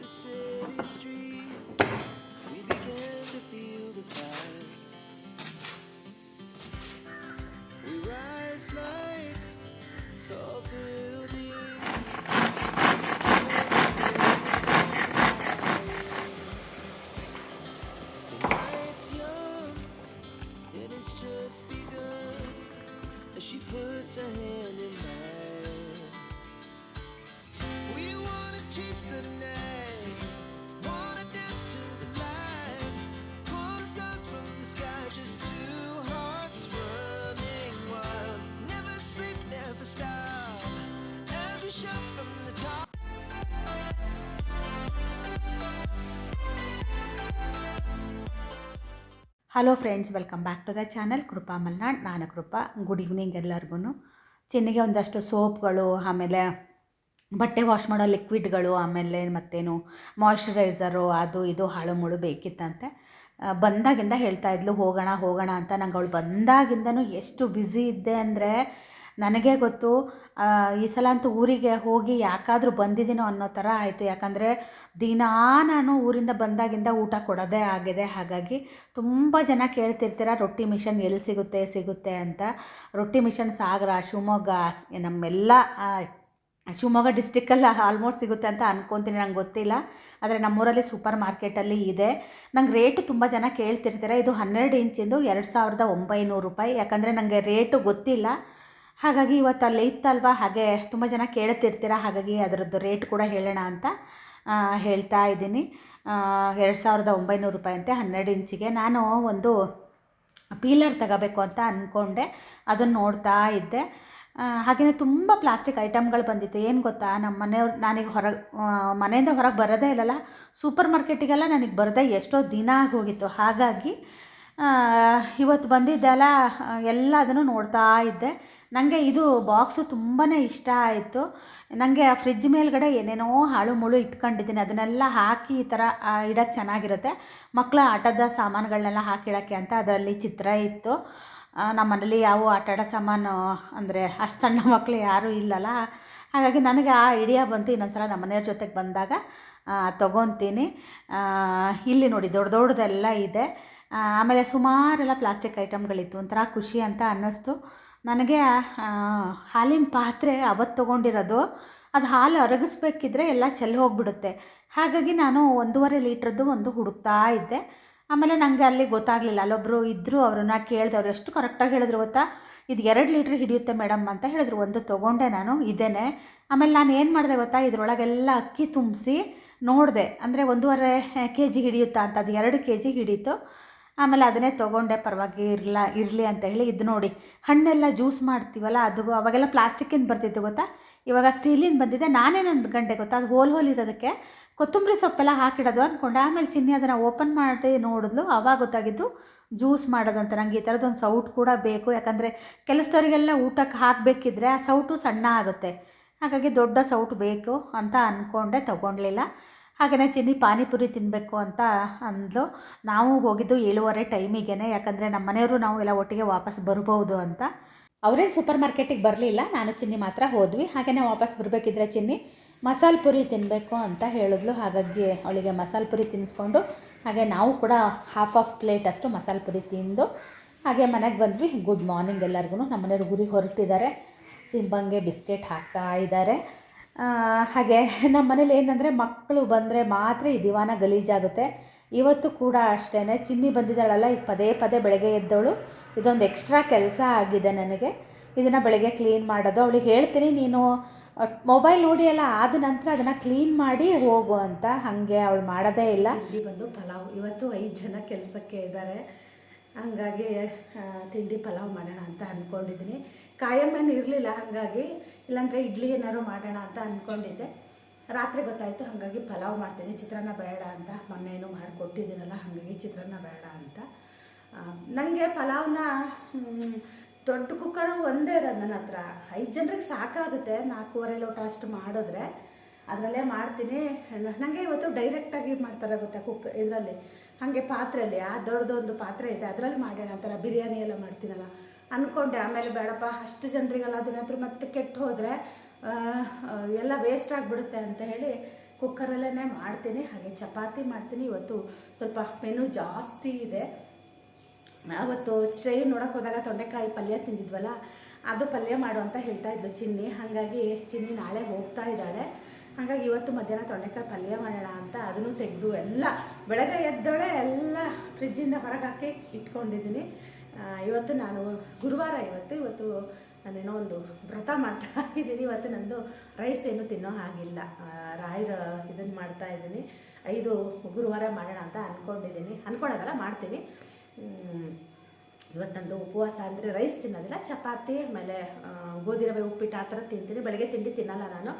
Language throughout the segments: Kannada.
the city street, hello friends welcome back to the channel Krupa Malnad ನಾನು ಕೃಪಾ ಗುಡ್ ಈವ್ನಿಂಗ್ ಎಲ್ಲರಿಗೂ ಚಿನ್ನಿಗೆ ಒಂದಷ್ಟು ಸೋಪ್ಗಳು, ಆಮೇಲೆ ಬಟ್ಟೆ ವಾಶ್ ಮಾಡೋ ಲಿಕ್ವಿಡ್ಗಳು ಆಮೇಲೆ ಮತ್ತೇನು ಮಾಯ್ಶ್ಚರೈಸರು ಅದು ಇದು ಹಾಳು ಮುಳು ಬೇಕಿತ್ತಂತೆ. ಬಂದಾಗಿಂದ ಹೇಳ್ತಾ ಇದ್ಲು, ಹೋಗೋಣ ಹೋಗೋಣ ಅಂತ. ನಂಗೆ ಅವಳು ಬಂದಾಗಿಂದನೂ ಎಷ್ಟು ಬ್ಯುಸಿ ಇದ್ದೆ ಅಂದರೆ ನನಗೆ ಗೊತ್ತು ಈ ಸಲ ಅಂತೂ ಊರಿಗೆ ಹೋಗಿ ಯಾಕಾದರೂ ಬಂದಿದ್ದೀನೋ ಅನ್ನೋ ಥರ ಆಯಿತು. ಯಾಕಂದರೆ ದಿನಾ ನಾನು ಊರಿಂದ ಬಂದಾಗಿಂದ ಊಟ ಕೊಡೋದೇ ಆಗಿದೆ. ಹಾಗಾಗಿ ತುಂಬ ಜನ ಕೇಳ್ತಿರ್ತೀರ, ರೊಟ್ಟಿ ಮಿಷನ್ ಎಲ್ಲಿ ಸಿಗುತ್ತೆ ಸಿಗುತ್ತೆ ಅಂತ. ರೊಟ್ಟಿ ಮಿಷನ್ ಸಾಗರ, ಶಿವಮೊಗ್ಗ, ನಮ್ಮೆಲ್ಲ ಶಿವಮೊಗ್ಗ ಡಿಸ್ಟಿಕ್ಕಲ್ಲಿ ಆಲ್ಮೋಸ್ಟ್ ಸಿಗುತ್ತೆ ಅಂತ ಅನ್ಕೊತೀನಿ, ನಂಗೆ ಗೊತ್ತಿಲ್ಲ. ಆದರೆ ನಮ್ಮೂರಲ್ಲಿ ಸೂಪರ್ ಮಾರ್ಕೆಟಲ್ಲಿ ಇದೆ. ನಂಗೆ ರೇಟು ತುಂಬ ಜನ ಕೇಳ್ತಿರ್ತಾರೆ, ಇದು ಹನ್ನೆರಡು ಇಂಚಿಂದು ಎರಡು ಸಾವಿರದ ಒಂಬೈನೂರು ರೂಪಾಯಿ. ಯಾಕಂದರೆ ನನಗೆ ರೇಟು ಗೊತ್ತಿಲ್ಲ. ಹಾಗಾಗಿ ಇವತ್ತು ಅಲ್ಲಿ ಇತ್ತಲ್ವ, ಹಾಗೆ ತುಂಬ ಜನ ಕೇಳ್ತಿರ್ತೀರ, ಹಾಗಾಗಿ ಅದರದ್ದು ರೇಟ್ ಕೂಡ ಹೇಳೋಣ ಅಂತ. ಹೇಳ್ತಾ ಇದ್ದೀನಿ. ಎರಡು ಸಾವಿರದ ಒಂಬೈನೂರು ರೂಪಾಯಿ ಅಂತೆ ಹನ್ನೆರಡು ಇಂಚಿಗೆ. ನಾನು ಒಂದು ಪೀಲರ್ ತಗೋಬೇಕು ಅಂತ ಅಂದ್ಕೊಂಡೆ ಅದನ್ನು ನೋಡ್ತಾ ಇದ್ದೆ. ಹಾಗೆಯೇ ತುಂಬ ಪ್ಲಾಸ್ಟಿಕ್ ಐಟಮ್ಗಳು ಬಂದಿತ್ತು. ಏನು ಗೊತ್ತಾ? ನಮ್ಮ ಮನೆಯವ್ರು, ನನಗೆ ಹೊರಗೆ ಮನೆಯಿಂದ ಹೊರಗೆ ಬರೋದೇ ಇಲ್ಲಲ್ಲ. ಸೂಪರ್ ಮಾರ್ಕೆಟಿಗೆಲ್ಲ ನನಗೆ ಬರದೇ ಎಷ್ಟೋ ದಿನ ಆಗೋಗಿತ್ತು ಹಾಗಾಗಿ ಇವತ್ತು ಬಂದಿದ್ದೆಲ್ಲ ಎಲ್ಲ ಎಲ್ಲದನ್ನು ನೋಡ್ತಾ ಇದ್ದೆ. ನನಗೆ ಇದು ಬಾಕ್ಸು ತುಂಬಾ ಇಷ್ಟ ಆಯಿತು. ನನಗೆ ಆ ಫ್ರಿಜ್ ಮೇಲ್ಗಡೆ ಏನೇನೋ ಹಾಳು ಮುಳು ಇಟ್ಕೊಂಡಿದ್ದೀನಿ. ಅದನ್ನೆಲ್ಲ ಹಾಕಿ ಈ ಥರ ಇಡೋಕ್ಕೆ ಚೆನ್ನಾಗಿರುತ್ತೆ. ಮಕ್ಕಳ ಆಟದ ಸಾಮಾನುಗಳನ್ನೆಲ್ಲ ಹಾಕಿಡೋಕ್ಕೆ ಅಂತ ಅದರಲ್ಲಿ ಚಿತ್ರ ಇತ್ತು. ನಮ್ಮನೇಲಿ ನಮ್ಮ ಮನೇಲಿ ಯಾವ ಆಟ ಆಡೋ ಸಾಮಾನು, ಅಂದರೆ ಅಷ್ಟು ಸಣ್ಣ ಮಕ್ಕಳು ಯಾರೂ ಇಲ್ಲಲ್ಲ. ಹಾಗಾಗಿ ನನಗೆ ಆ ಐಡಿಯಾ ಬಂತು. ಇನ್ನೊಂದ್ಸಲ ನಮ್ಮ ಮನೆಯವ್ರ ಜೊತೆಗೆ ಬಂದಾಗ ತೊಗೊತೀನಿ. ಇಲ್ಲಿ ನೋಡಿ ದೊಡ್ಡ ದೊಡ್ಡದೆಲ್ಲ ಇದೆ. ಆಮೇಲೆ ಸುಮಾರೆಲ್ಲ ಪ್ಲಾಸ್ಟಿಕ್ ಐಟಮ್ಗಳಿತ್ತು ಒಂಥರ ಖುಷಿ ಅಂತ ಅನ್ನಿಸ್ತು. ನನಗೆ ಹಾಲಿನ ಪಾತ್ರೆ ಅವತ್ತು ತೊಗೊಂಡಿರೋದು. ಅದು ಹಾಲು ಅರಗಿಸ್ಬೇಕಿದ್ರೆ ಎಲ್ಲ ಚೆಲ್ಲಿ ಹೋಗ್ಬಿಡುತ್ತೆ. ಹಾಗಾಗಿ ನಾನು ಒಂದೂವರೆ ಲೀಟ್ರದ್ದು ಒಂದು ಹುಡುಕ್ತಾ ಇದ್ದೆ. ಆಮೇಲೆ ನನಗೆ ಅಲ್ಲಿ ಗೊತ್ತಾಗಲಿಲ್ಲ. ಅಲ್ಲೊಬ್ಬರು ಇದ್ದರು ಅವ್ರನ್ನ ಕೇಳಿದೆ. ಅವ್ರು ಎಷ್ಟು ಕರೆಕ್ಟಾಗಿ ಹೇಳಿದ್ರು ಗೊತ್ತಾ? ಇದು ಎರಡು ಲೀಟ್ರ್ ಹಿಡಿಯುತ್ತೆ ಮೇಡಮ್ ಅಂತ ಹೇಳಿದ್ರು. ಒಂದು ತೊಗೊಂಡೆ ನಾನು, ಇದೇನೆ. ಆಮೇಲೆ ನಾನು ಏನು ಮಾಡಿದೆ ಗೊತ್ತಾ? ಇದರೊಳಗೆಲ್ಲ ಅಕ್ಕಿ ತುಂಬಿಸಿ ನೋಡಿದೆ. ಅಂದರೆ ಒಂದೂವರೆ ಕೆ ಜಿ ಹಿಡಿಯುತ್ತಾ ಅಂತ. ಅದು ಎರಡು ಕೆ ಜಿ ಹಿಡೀತು. ಆಮೇಲೆ ಅದನ್ನೇ ತೊಗೊಂಡೆ ಪರವಾಗಿರಲ್ಲ ಇರಲಿ ಅಂತ ಹೇಳಿ ಇದು ನೋಡಿ. ಹಣ್ಣೆಲ್ಲ ಜ್ಯೂಸ್ ಮಾಡ್ತೀವಲ್ಲ, ಅದು ಅವಾಗೆಲ್ಲ ಪ್ಲಾಸ್ಟಿಕ್ಕಿಂದ ಬರ್ತಿತ್ತು ಗೊತ್ತಾ? ಇವಾಗ ಸ್ಟೀಲಿಂದ ಬಂದಿದೆ, ನಾನೇ ನನ್ನ ಗಂಟೆ ಗೊತ್ತಾ? ಅದು ಹೋಲ್ ಹೋಲ್ ಇರೋದಕ್ಕೆ ಕೊತ್ತಂಬರಿ ಸೊಪ್ಪೆಲ್ಲ ಹಾಕಿಡೋದು ಅಂದ್ಕೊಂಡೆ ಆಮೇಲೆ ಚಿನ್ನಿ ಅದನ್ನು ಓಪನ್ ಮಾಡಿ ನೋಡಿದ್ಲು, ಅವಾಗ ಗೊತ್ತಾಗಿದ್ದು ಜ್ಯೂಸ್ ಮಾಡೋದಂತ ನನಗೆ ಈ ಥರದ್ದೊಂದು ಸೌಟ್ ಕೂಡ ಬೇಕು. ಯಾಕಂದರೆ ಕೆಲಸದವರಿಗೆಲ್ಲ ಊಟಕ್ಕೆ ಹಾಕಬೇಕಿದ್ರೆ ಆ ಸೌಟು ಸಣ್ಣ ಆಗುತ್ತೆ. ಹಾಗಾಗಿ ದೊಡ್ಡ ಸೌಟ್ ಬೇಕು ಅಂತ ಅಂದ್ಕೊಂಡೆ ತೊಗೊಳ್ಲಿಲ್ಲ ಹಾಗೆಯೇ ಚಿನ್ನಿ ಪಾನಿಪುರಿ ತಿನ್ನಬೇಕು ಅಂತ ಅಂದ್ಲು. ನಾವು ಹೋಗಿದ್ದು ಏಳುವರೆ ಟೈಮಿಗೆ ಯಾಕಂದರೆ ನಮ್ಮ ಮನೆಯವರು ನಾವು ಎಲ್ಲ ಒಟ್ಟಿಗೆ ವಾಪಸ್ ಬರ್ಬೋದು ಅಂತ. ಅವರೇನು ಸೂಪರ್ ಮಾರ್ಕೆಟಿಗೆ ಬರಲಿಲ್ಲ, ನಾನು ಚಿನ್ನಿ ಮಾತ್ರ ಹೋದ್ವಿ. ಹಾಗೆಯೇ ವಾಪಸ್ ಬರಬೇಕಿದ್ರೆ ಚಿನ್ನಿ ಮಸಾಲ ಪುರಿ ತಿನ್ನಬೇಕು ಅಂತ ಹೇಳಿದ್ಲು. ಹಾಗಾಗಿ ಅವಳಿಗೆ ಮಸಾಲ ಪುರಿ ತಿನ್ನಿಸ್ಕೊಂಡು ಹಾಗೆ ನಾವು ಕೂಡ ಹಾಫ್ ಆಫ್ ಪ್ಲೇಟ್ ಅಷ್ಟು ಮಸಾಲೆ ಪುರಿ ತಿಂದು, ಹಾಗೆ ಮನೆಗೆ ಬಂದ್ವಿ. ಗುಡ್ ಮಾರ್ನಿಂಗ್ ಎಲ್ಲರಿಗೂ ನಮ್ಮ ಮನೆಯವ್ರು ಗುರಿ ಹೊರಟಿದ್ದಾರೆ. ಸಿಂಬಂಗೆ ಬಿಸ್ಕೆಟ್ ಹಾಕ್ತಾ ಇದ್ದಾರೆ. ಹಾಗೆ ನಮ್ಮ ಮನೇಲಿ ಏನಂದರೆ ಮಕ್ಕಳು ಬಂದರೆ ಮಾತ್ರ ಈ ದಿವಾನ ಗಲೀಜಾಗುತ್ತೆ. ಇವತ್ತು ಕೂಡ ಅಷ್ಟೇ ಚಿನ್ನಿ ಬಂದಿದ್ದಾಳಲ್ಲ ಈಗ ಪದೇ ಪದೇ ಬೆಳಗ್ಗೆ ಎದ್ದವಳು. ಇದೊಂದು ಎಕ್ಸ್ಟ್ರಾ ಕೆಲಸ ಆಗಿದೆ ನನಗೆ. ಇದನ್ನು ಬೆಳಗ್ಗೆ ಕ್ಲೀನ್ ಮಾಡೋದು. ಅವಳಿಗೆ ಹೇಳ್ತೀನಿ, ನೀನು ಮೊಬೈಲ್ ನೋಡಿ ಎಲ್ಲ ಆದ ನಂತರ ಅದನ್ನು ಕ್ಲೀನ್ ಮಾಡಿ ಹೋಗು ಅಂತ. ಹಾಗೆ ಅವಳು ಮಾಡೋದೇ ಇಲ್ಲ. ಇಲ್ಲಿ ಬಂದು ಪಲಾವ್. ಇವತ್ತು ಐದು ಜನ ಕೆಲಸಕ್ಕೆ ಇದ್ದಾರೆ. ಹಂಗಾಗಿ ತಿಂಡಿ ಪಲಾವ್ ಮಾಡೋಣ ಅಂತ ಅಂದ್ಕೊಂಡಿದ್ದೀನಿ ಕಾಯಮ್ಮೇನು ಇರಲಿಲ್ಲ, ಹಾಗಾಗಿ ಇಲ್ಲಾಂದರೆ ಇಡ್ಲಿ ಏನಾದ್ರು ಮಾಡೋಣ ಅಂತ ಅಂದ್ಕೊಂಡಿದ್ದೆ ರಾತ್ರಿ ಗೊತ್ತಾಯಿತು, ಹಾಗಾಗಿ ಪಲಾವ್ ಮಾಡ್ತೀನಿ. ಚಿತ್ರಾನ್ನ ಬೇಡ ಅಂತ. ಮೊನ್ನೆ ಏನು ಮಾಡಿಕೊಟ್ಟಿದ್ದೀರಲ್ಲ ಹಾಗಾಗಿ ಚಿತ್ರಾನ್ನ ಬೇಡ ಅಂತ. ನನಗೆ ಪಲಾವ್ನ ದೊಡ್ಡ ಕುಕ್ಕರು ಒಂದೇ ಇರೋದು ನನ್ನ ಹತ್ರ. ಐದು ಜನರಿಗೆ ಸಾಕಾಗುತ್ತೆ ನಾಲ್ಕೂವರೆ ಲೋಟ ಅಷ್ಟು ಮಾಡಿದ್ರೆ. ಅದರಲ್ಲೇ ಮಾಡ್ತೀನಿ. ನನಗೆ ಇವತ್ತು ಡೈರೆಕ್ಟಾಗಿ ಮಾಡ್ತಾರೆ ಗೊತ್ತಾ ಕುಕ್, ಇದರಲ್ಲಿ, ಹಾಗೆ ಪಾತ್ರೆಯಲ್ಲಿ, ಆ ದೊಡ್ಡದೊಂದು ಪಾತ್ರೆ ಇದೆ, ಅದರಲ್ಲಿ ಮಾಡೋಣ ಅಂತಾರೆ. ಬಿರಿಯಾನಿ ಎಲ್ಲ ಮಾಡ್ತೀನಲ್ಲ. ಅಂದ್ಕೊಂಡೆ ಆಮೇಲೆ ಬೇಡಪ್ಪ, ಅಷ್ಟು ಜನರಿಗೆಲ್ಲ ಅದನ್ನ ಹತ್ರ ಮತ್ತೆ ಕೆಟ್ಟು ಹೋದರೆ ಎಲ್ಲ ವೇಸ್ಟ್ ಆಗಿಬಿಡುತ್ತೆ ಅಂತ ಹೇಳಿ ಕುಕ್ಕರಲ್ಲೇ ಮಾಡ್ತೀನಿ, ಹಾಗೆ ಚಪಾತಿ ಮಾಡ್ತೀನಿ. ಇವತ್ತು ಸ್ವಲ್ಪ ಮೆನು ಜಾಸ್ತಿ ಇದೆ. ಅವತ್ತು ಸ್ಟ್ರೈನ್ ನೋಡೋಕೆ ಹೋದಾಗ ತೊಂಡೆಕಾಯಿ ಪಲ್ಯ ತಿಂದಿದ್ವಲ್ಲ, ಅದು ಪಲ್ಯ ಮಾಡು ಅಂತ ಹೇಳ್ತಾ ಇದ್ಲು ಚಿನ್ನಿ. ಹಾಗಾಗಿ ಚಿನ್ನಿ ನಾಳೆ ಹೋಗ್ತಾ ಇದ್ದಾಳೆ. ಹಾಗಾಗಿ ಇವತ್ತು ಮಧ್ಯಾಹ್ನ ತೊಂಡೆಕಾಯಿ ಪಲ್ಯ ಮಾಡೋಣ ಅಂತ ಅದನ್ನು ತೆಗೆದು ಎಲ್ಲ ಬೆಳಗ್ಗೆ ಎದ್ದೋಳೆ ಎಲ್ಲ ಫ್ರಿಜ್ಜಿಂದ ಹೊರಗೆ ಹಾಕಿ ಇಟ್ಕೊಂಡಿದ್ದೀನಿ. ಇವತ್ತು ನಾನು ಗುರುವಾರ ಇವತ್ತು ಇವತ್ತು ನಾನೇನೋ ಒಂದು ವ್ರತ ಮಾಡ್ತಾ ಇದ್ದೀನಿ. ಇವತ್ತು ನಂದು ರೈಸ್ ಏನು ತಿನ್ನೋ ಹಾಗಿಲ್ಲ. ರಾಯರ ಇದನ್ನು ಮಾಡ್ತಾ ಇದ್ದೀನಿ. ಐದು ಗುರುವಾರ ಮಾಡೋಣ ಅಂತ ಅಂದ್ಕೊಂಡಿದ್ದೀನಿ ಅಂದ್ಕೊಳ್ಳೋದಲ್ಲ ಮಾಡ್ತೀನಿ. ಇವತ್ತೊಂದು ಉಪವಾಸ ಅಂದರೆ ರೈಸ್ ತಿನ್ನೋದಿಲ್ಲ, ಚಪಾತಿ, ಆಮೇಲೆ ಗೋಧಿ ರವೆ, ಉಪ್ಪಿಟ್ಟು ಆ ಥರ ತಿಂತೀನಿ. ಬೆಳಗ್ಗೆ ತಿಂಡಿ ತಿನ್ನಲ್ಲ ನಾನು.